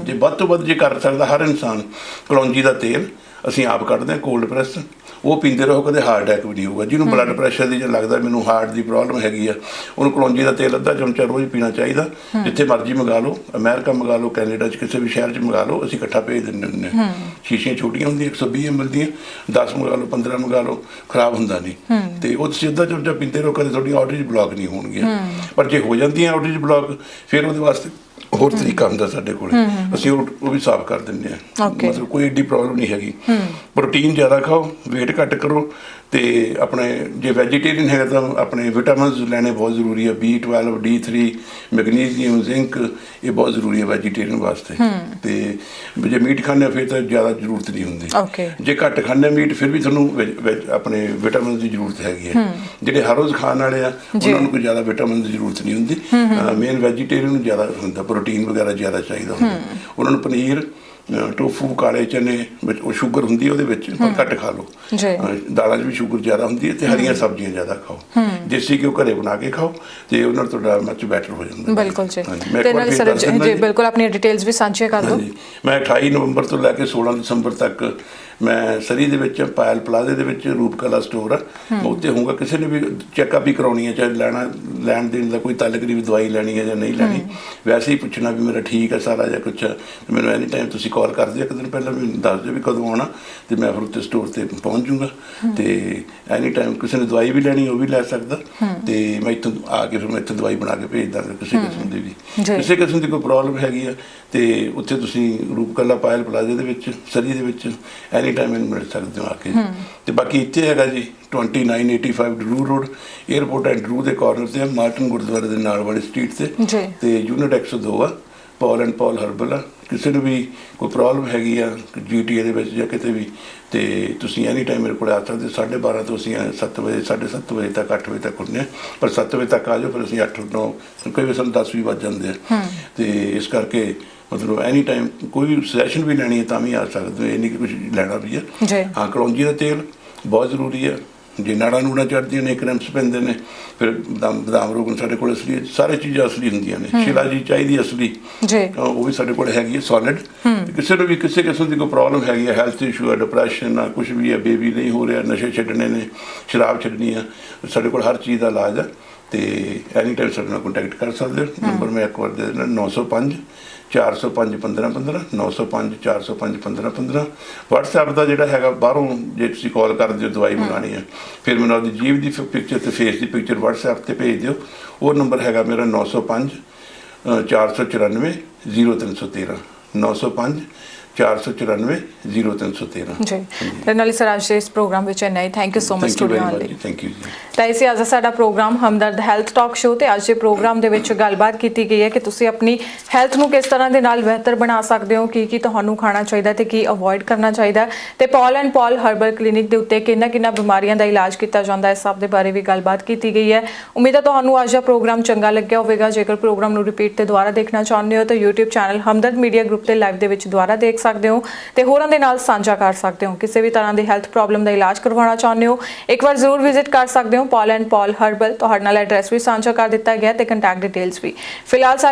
ਜੇ ਵੱਧ ਤੋਂ ਵੱਧ ਜੇ ਕਰ ਸਕਦਾ ਹਰ ਇਨਸਾਨ ਕਲੌਂਜੀ ਦਾ ਤੇਲ ਅਸੀਂ ਆਪ ਕੱਢਦੇ ਹਾਂ ਕੋਲਡ ਪ੍ਰੈਸ ਉਹ ਪੀਂਦੇ ਰਹੋ ਕਦੇ ਹਾਰਟ ਅਟੈਕ ਵੀ ਨਹੀਂ ਹੋਊਗਾ। ਜਿਹਨੂੰ ਬਲੱਡ ਪ੍ਰੈਸ਼ਰ ਦੀ ਜੇ ਲੱਗਦਾ ਮੈਨੂੰ ਹਾਰਟ ਦੀ ਪ੍ਰੋਬਲਮ ਹੈਗੀ ਆ ਉਹਨੂੰ ਕਲੌਂਜੀ ਦਾ ਤੇਲ ਅੱਧਾ ਚਮਚਾ ਰੋਜ਼ ਪੀਣਾ ਚਾਹੀਦਾ। ਜਿੱਥੇ ਮਰਜ਼ੀ ਮੰਗਾ ਲਓ ਅਮਰੀਕਾ ਮੰਗਾ ਲਓ ਕੈਨੇਡਾ 'ਚ ਕਿਸੇ ਵੀ ਸ਼ਹਿਰ 'ਚ ਮੰਗਾ ਲਓ ਅਸੀਂ ਇਕੱਠਾ ਭੇਜ ਦਿੰਦੇ ਹੁੰਦੇ ਹਾਂ। ਸ਼ੀਸ਼ੀਆਂ ਛੋਟੀਆਂ ਹੁੰਦੀਆਂ 120 ml ਦੀਆਂ 10 ਮੰਗਾ ਲਓ 15 ਮੰਗਾ ਲਓ ਖਰਾਬ ਹੁੰਦਾ ਨਹੀਂ। ਤੇ ਉਹ ਤੁਸੀਂ ਅੱਧਾ ਚਮਚਾ ਪੀਂਦੇ ਰਹੋ ਕਦੇ ਤੁਹਾਡੀਆਂ ਆਰਟਰੀਜ਼ ਬਲੌਕ ਨਹੀਂ ਹੋਣਗੀਆਂ। ਪਰ ਜੇ ਹੋ ਜਾਂਦੀਆਂ ਆਰਟਰੀਜ਼ ਬਲੌਕ ਫਿਰ ਉਹਦੇ ਵਾਸਤੇ ਹੋਰ ਤਰੀਕਾ ਹੁੰਦਾ ਸਾਡੇ ਕੋਲੇ। ਅਸੀਂ ਉਹ ਉਹ ਵੀ ਸਾਫ਼ ਕਰ ਦਿੰਦੇ ਹਾਂ। Okay. ਮਤਲਬ ਕੋਈ ਏਡੀ ਪ੍ਰੋਬਲਮ ਨਹੀਂ ਹੈਗੀ। ਪ੍ਰੋਟੀਨ ਜ਼ਿਆਦਾ ਖਾਓ weight ਘੱਟ ਕਰੋ ਤੇ ਆਪਣੇ ਜੇ ਵੈਜੀਟੇਰੀਅਨ ਹੈਗਾ ਤਾਂ ਆਪਣੇ ਵਿਟਾਮਿਨਸ ਲੈਣੇ ਬਹੁਤ ਜ਼ਰੂਰੀ ਹੈ B12 D3 ਮੈਗਨੀਸੀਅਮ ਜ਼ਿੰਕ ਇਹ ਬਹੁਤ ਜ਼ਰੂਰੀ ਹੈ ਵੈਜੀਟੇਰੀਅਨ ਵਾਸਤੇ। ਤੇ ਜੇ ਮੀਟ ਹਾਂ ਫਿਰ ਤਾਂ ਜ਼ਿਆਦਾ ਜ਼ਰੂਰਤ ਨਹੀਂ ਹੁੰਦੀ. ਜੇ ਘੱਟ ਖਾਂਦੇ ਮੀਟ ਫਿਰ ਵੀ ਤੁਹਾਨੂੰ ਆਪਣੇ ਵਿਟਾਮਿਨ ਦੀ ਜ਼ਰੂਰਤ ਹੈਗੀ ਹੈ। ਜਿਹੜੇ ਹਰ ਰੋਜ਼ ਖਾਣ ਵਾਲੇ ਆ ਉਹਨਾਂ ਨੂੰ ਕੋਈ ਜ਼ਿਆਦਾ ਵਿਟਾਮਿਨ ਦੀ ਜ਼ਰੂਰਤ ਨਹੀਂ ਹੁੰਦੀ। ਮੇਨ ਵੈਜੀਟੇਰੀਅਨ ਨੂੰ ਜ਼ਿਆਦਾ ਹੁੰਦਾ ਪ੍ਰੋਟੀਨ ਵਗੈਰਾ ਜ਼ਿਆਦਾ ਚਾਹੀਦਾ ਹੁੰਦਾ। ਉਹਨਾਂ ਨੂੰ ਪਨੀਰ ਟੋਫੂ ਕਾਲੇ ਚਨੇ ਵਿੱਚ ਉਹ ਸ਼ੂਗਰ ਹੁੰਦੀ ਹੈ ਉਹਦੇ ਵਿੱਚ ਪਰ ਘੱਟ ਖਾ ਲਓ। ਦਾਲਾਂ 'ਚ ਵੀ ਸ਼ੂਗਰ ਜ਼ਿਆਦਾ ਹੁੰਦੀ ਹੈ ਤੇ ਹਰੀਆਂ ਸਬਜ਼ੀਆਂ ਜ਼ਿਆਦਾ ਖਾਓ। ਦੇਸੀ ਘਿਓ ਘਰੇ ਬਣਾ ਕੇ ਖਾਓ ਤੇ ਉਹਨਾਂ ਨਾਲ ਤੁਹਾਡਾ ਮੱਚ ਬੈਟਰ ਹੋ ਜਾਂਦਾ। ਬਿਲਕੁਲ ਜੀ। ਤੇ ਨਾਲ ਸਰ ਜੀ। ਬਿਲਕੁਲ ਆਪਣੀਆਂ ਡਿਟੇਲਸ ਵੀ ਸਾਂਝੀਆਂ ਕਰ ਦਿਓ। ਮੈਂ 28 ਨਵੰਬਰ ਤੋਂ ਲੈ ਕੇ 16 ਦਸੰਬਰ ਤੱਕ ਮੈਂ ਸਰੀ ਦੇ ਵਿੱਚ ਪਾਇਲ ਪਲਾਜ਼ੇ ਦੇ ਵਿੱਚ ਰੂਪ ਕਲਾ ਸਟੋਰ ਆ ਮੈਂ ਉੱਥੇ ਹੋਊਗਾ ਕਿਸੇ ਨੇ ਵੀ ਚੈੱਕਅਪ ਵੀ ਕਰਾਉਣੀ ਹੈ ਚਾਹੇ ਲੈਣਾ ਲੈਣ ਦੇਣ ਦਾ ਕੋਈ ਤਾਲਕ ਨਹੀਂ ਵੀ ਦਵਾਈ ਲੈਣੀ ਹੈ ਜਾਂ ਨਹੀਂ ਲੈਣੀ। ਵੈਸੇ ਹੀ ਪੁੱਛਣਾ ਵੀ ਮੇਰਾ ਠੀਕ ਹੈ ਸਾਰਾ ਜਾਂ ਕੁਛ ਤੇ ਮੈਨੂੰ ਐਨੀ ਟਾਈਮ ਤੁਸੀਂ ਕਾਲ ਕਰ ਦਿਓ ਇੱਕ ਦਿਨ ਪਹਿਲਾਂ ਵੀ ਦੱਸ ਦਿਓ ਵੀ ਕਦੋਂ ਆਉਣਾ ਤੇ ਮੈਂ ਫਿਰ ਉੱਥੇ ਸਟੋਰ ਤੇ ਪਹੁੰਚ ਜਾਊਂਗਾ। ਤੇ ਐਨੀ ਟਾਈਮ ਕਿਸੇ ਨੇ ਦਵਾਈ ਵੀ ਲੈਣੀ ਉਹ ਵੀ ਲੈ ਸਕਦਾ। ਤੇ ਮੈਂ ਇੱਥੋਂ ਆ ਕੇ ਫਿਰ ਮੈਂ ਇੱਥੇ ਦਵਾਈ ਬਣਾ ਕੇ ਭੇਜ ਦਾਂਗਾ ਕਿਸੇ ਕਿਸਮ ਦੀ ਵੀ। ਕਿਸੇ ਕਿਸਮ ਦੀ ਕੋਈ ਪ੍ਰੋਬਲਮ ਹੈਗੀ ਆ ਤੇ ਉੱਥੇ ਤੁਸੀਂ ਰੂਪ ਕਲਾ ਪਾਇਲ ਪਲਾਜ਼ੇ ਦੇ ਵਿੱਚ ਸਰੀ ਦੇ ਵਿੱਚ ਐਨੀ ਟਾਈਮ ਮੈਨੂੰ ਮਿਲ ਸਕਦੇ ਹੋ ਆ ਕੇ। ਤੇ ਬਾਕੀ ਇੱਥੇ ਹੈਗਾ ਜੀ 2985 Drew road airport and Drew ਦੇ ਕਾਰਨਰ ਤੇ ਮਾਰਟਨ ਗੁਰਦੁਆਰੇ ਦੇ ਨਾਲ ਵਾਲੀ ਸਟਰੀਟ ਤੇ। ਤੇ ਯੂਨਿਟ 102 ਆ। ਪੌਲ ਐਂਡ ਪੌਲ ਹਰਬਲ ਆ ਕਿਸੇ ਨੂੰ ਵੀ ਕੋਈ ਪ੍ਰੋਬਲਮ ਹੈਗੀ ਆ ਜੀਟੀਏ ਦੇ ਵਿੱਚ ਜਾਂ ਕਿਤੇ ਵੀ ਤੇ ਤੁਸੀਂ ਐਨੀ ਟਾਈਮ ਮੇਰੇ ਕੋਲ ਆ ਸਕਦੇ 12:30 ਤੋਂ ਅਸੀਂ 7 ਵਜੇ 7:30 ਵਜੇ ਤੱਕ 8 ਵਜੇ ਤੱਕ ਹੁੰਦੇ ਪਰ 7 ਵਜੇ ਤੱਕ ਆ ਜਾਓ ਫਿਰ ਅਸੀਂ 8 9 ਕਈ ਵਾਰ ਸਾਨੂੰ 10 ਵੀ ਵੱਜ ਜਾਂਦੇ ਆ। ਤੇ ਇਸ ਕਰਕੇ ਮਤਲਬ ਐਨੀ ਟਾਈਮ ਕੋਈ ਵੀ ਸੈਸ਼ਨ ਵੀ ਲੈਣੀ ਹੈ ਤਾਂ ਵੀ ਆ ਸਕਦੇ ਹੋ ਇਹ ਨਹੀਂ ਕਿ ਕੁਝ ਲੈਣਾ ਵੀ ਹੈ ਹਾਂ ਕਲੌਂਜੀ ਦਾ ਤੇਲ ਬਹੁਤ ਜ਼ਰੂਰੀ ਹੈ ਜੇ ਨਾੜਾਂ ਨੂੜਾਂ ਚੜਦੀਆਂ ਨੇ ਕ੍ਰੈਂਪਸ ਪੈਂਦੇ ਨੇ ਫਿਰ ਬਦਾਮ ਬਦਾਮ ਰੋਗਨ ਸਾਡੇ ਕੋਲ ਅਸਲੀ ਸਾਰੇ ਚੀਜ਼ਾਂ ਅਸਲੀ ਹੁੰਦੀਆਂ ਨੇ। ਸ਼ਿਲਾਜੀ ਚਾਹੀਦੀ ਅਸਲੀ। ਜੀ। ਉਹ ਵੀ ਸਾਡੇ ਕੋਲ ਹੈਗੀ ਹੈ ਸੋਲਿਡ ਕਿਸੇ ਨੂੰ ਵੀ ਕਿਸੇ ਕਿਸਮ ਦੀ ਕੋਈ ਪ੍ਰੋਬਲਮ ਹੈਗੀ ਹੈ ਹੈਲਥ ਇਸ਼ੂ ਹੈ ਡਿਪਰੈਸ਼ਨ ਆ ਕੁਝ ਵੀ ਹੈ ਬੇਬੀ ਨਹੀਂ ਹੋ ਰਿਹਾ ਨਸ਼ੇ ਛੱਡਣੇ ਨੇ ਸ਼ਰਾਬ ਛੱਡਣੀ ਆ ਸਾਡੇ ਕੋਲ ਹਰ ਚੀਜ਼ ਦਾ ਇਲਾਜ ਹੈ। ਤੇ ਐਨੀ ਟਾਈਮ ਸਾਡੇ ਨਾਲ ਕੰਟੈਕਟ ਕਰ ਸਕਦੇ ਹੋ। ਨੰਬਰ ਮੈਂ ਇੱਕ ਵਾਰ ਦੇ ਦਿੰਦਾ 905 405 15 15 905 405 15 15 WhatsApp ਦਾ ਜਿਹੜਾ ਹੈਗਾ ਬਾਹਰੋਂ ਜੇ ਤੁਸੀਂ ਕਾਲ ਕਰਦੇ ਹੋ ਦਵਾਈ ਮੰਗਾਣੀ ਹੈ ਫਿਰ ਮੈਨੂੰ ਆਪਦੀ ਜੀਵ ਦੀ ਪਿਕਚਰ ਤੇ ਫੇਸ ਦੀ ਪਿਕਚਰ WhatsApp ਤੇ ਭੇਜ ਦਿਓ। ਉਹ ਨੰਬਰ ਹੈਗਾ ਮੇਰਾ 905 ਅ, 494 0313 905 494 0313 ਜੀ। ਤੇ ਨਾਲੇ ਸਰ ਅੱਜ ਦੇ ਇਸ ਪ੍ਰੋਗਰਾਮ ਵਿੱਚ ਇੰਨਾ ਹੀ। Thank you so much studio much ਲਈ। Thank you ji. ਤਾਂ ਇਸੇ ਅੱਜ ਦਾ ਸਾਡਾ programme Hamdard health talk show ਤੇ ਅੱਜ ਦੇ ਪ੍ਰੋਗਰਾਮ ਦੇ ਵਿੱਚ ਗੱਲਬਾਤ ਕੀਤੀ ਗਈ ਹੈ ਕਿ ਤੁਸੀਂ ਆਪਣੀ ਹੈਲਥ ਨੂੰ ਕਿਸ ਤਰ੍ਹਾਂ ਦੇ ਨਾਲ ਬਿਹਤਰ ਬਣਾ ਸਕਦੇ ਹੋ ਕੀ ਕੀ ਤੁਹਾਨੂੰ ਖਾਣਾ ਚਾਹੀਦਾ ਤੇ ਕੀ ਅਵੋਇਡ ਕਰਨਾ ਚਾਹੀਦਾ। ਤੇ Paul and Paul herbal clinic ਦੇ ਉੱਤੇ ਕਿੰਨਾ ਕਿੰਨਾ ਬਿਮਾਰੀਆਂ ਦਾ ਇਲਾਜ ਕੀਤਾ ਜਾਂਦਾ ਹੈ ਸਭ ਦੇ ਬਾਰੇ ਵੀ ਗੱਲਬਾਤ ਕੀਤੀ ਗਈ ਹੈ। ਉਮੀਦ ਹੈ ਤੁਹਾਨੂੰ ਅੱਜ ਦਾ ਪ੍ਰੋਗਰਾਮ ਚੰਗਾ ਲੱਗਿਆ ਹੋਵੇਗਾ। ਜੇਕਰ ਪ੍ਰੋਗਰਾਮ ਨੂੰ ਰਿਪੀਟ ਤੇ ਦੁਬਾਰਾ ਦੇਖਣਾ ਚਾਹੁੰਦੇ ਹੋ ਤਾਂ YouTube channel Hamdard media group ਤੇ ਲਾਈਵ ਦੇ ਵਿੱਚ ਦੁਬਾਰਾ ਦੇਖ ਸਕਦੇ ਹੋ ਤੇ ਹੋਰਾਂ ਦੇ ਨਾਲ ਸਾਂਝਾ ਕਰ ਸਕਦੇ ਹੋ। ਕਿਸੇ ਵੀ ਤਰ੍ਹਾਂ ਦੀ ਹੈਲਥ ਪ੍ਰੋਬਲਮ ਦਾ ਇਲਾਜ ਕਰਵਾਉਣਾ ਚਾਹੁੰਦੇ ਹੋ, ਇੱਕ ਵਾਰ ਜ਼ਰੂਰ ਵਿਜ਼ਿਟ ਕਰ ਸਕਦੇ ਹੋ। ਪੌਲ ਐਂਡ ਪੌਲ ਹਰਬਲ ਤੁਹਾਡੇ ਨਾਲ ਐਡਰੈਸ ਵੀ ਸਾਂਝਾ ਕਰ ਦਿੱਤਾ ਗਿਆ ਤੇ ਕੰਟੈਕਟ ਡਿਟੇਲਸ ਵੀ। ਫਿਲਹਾਲ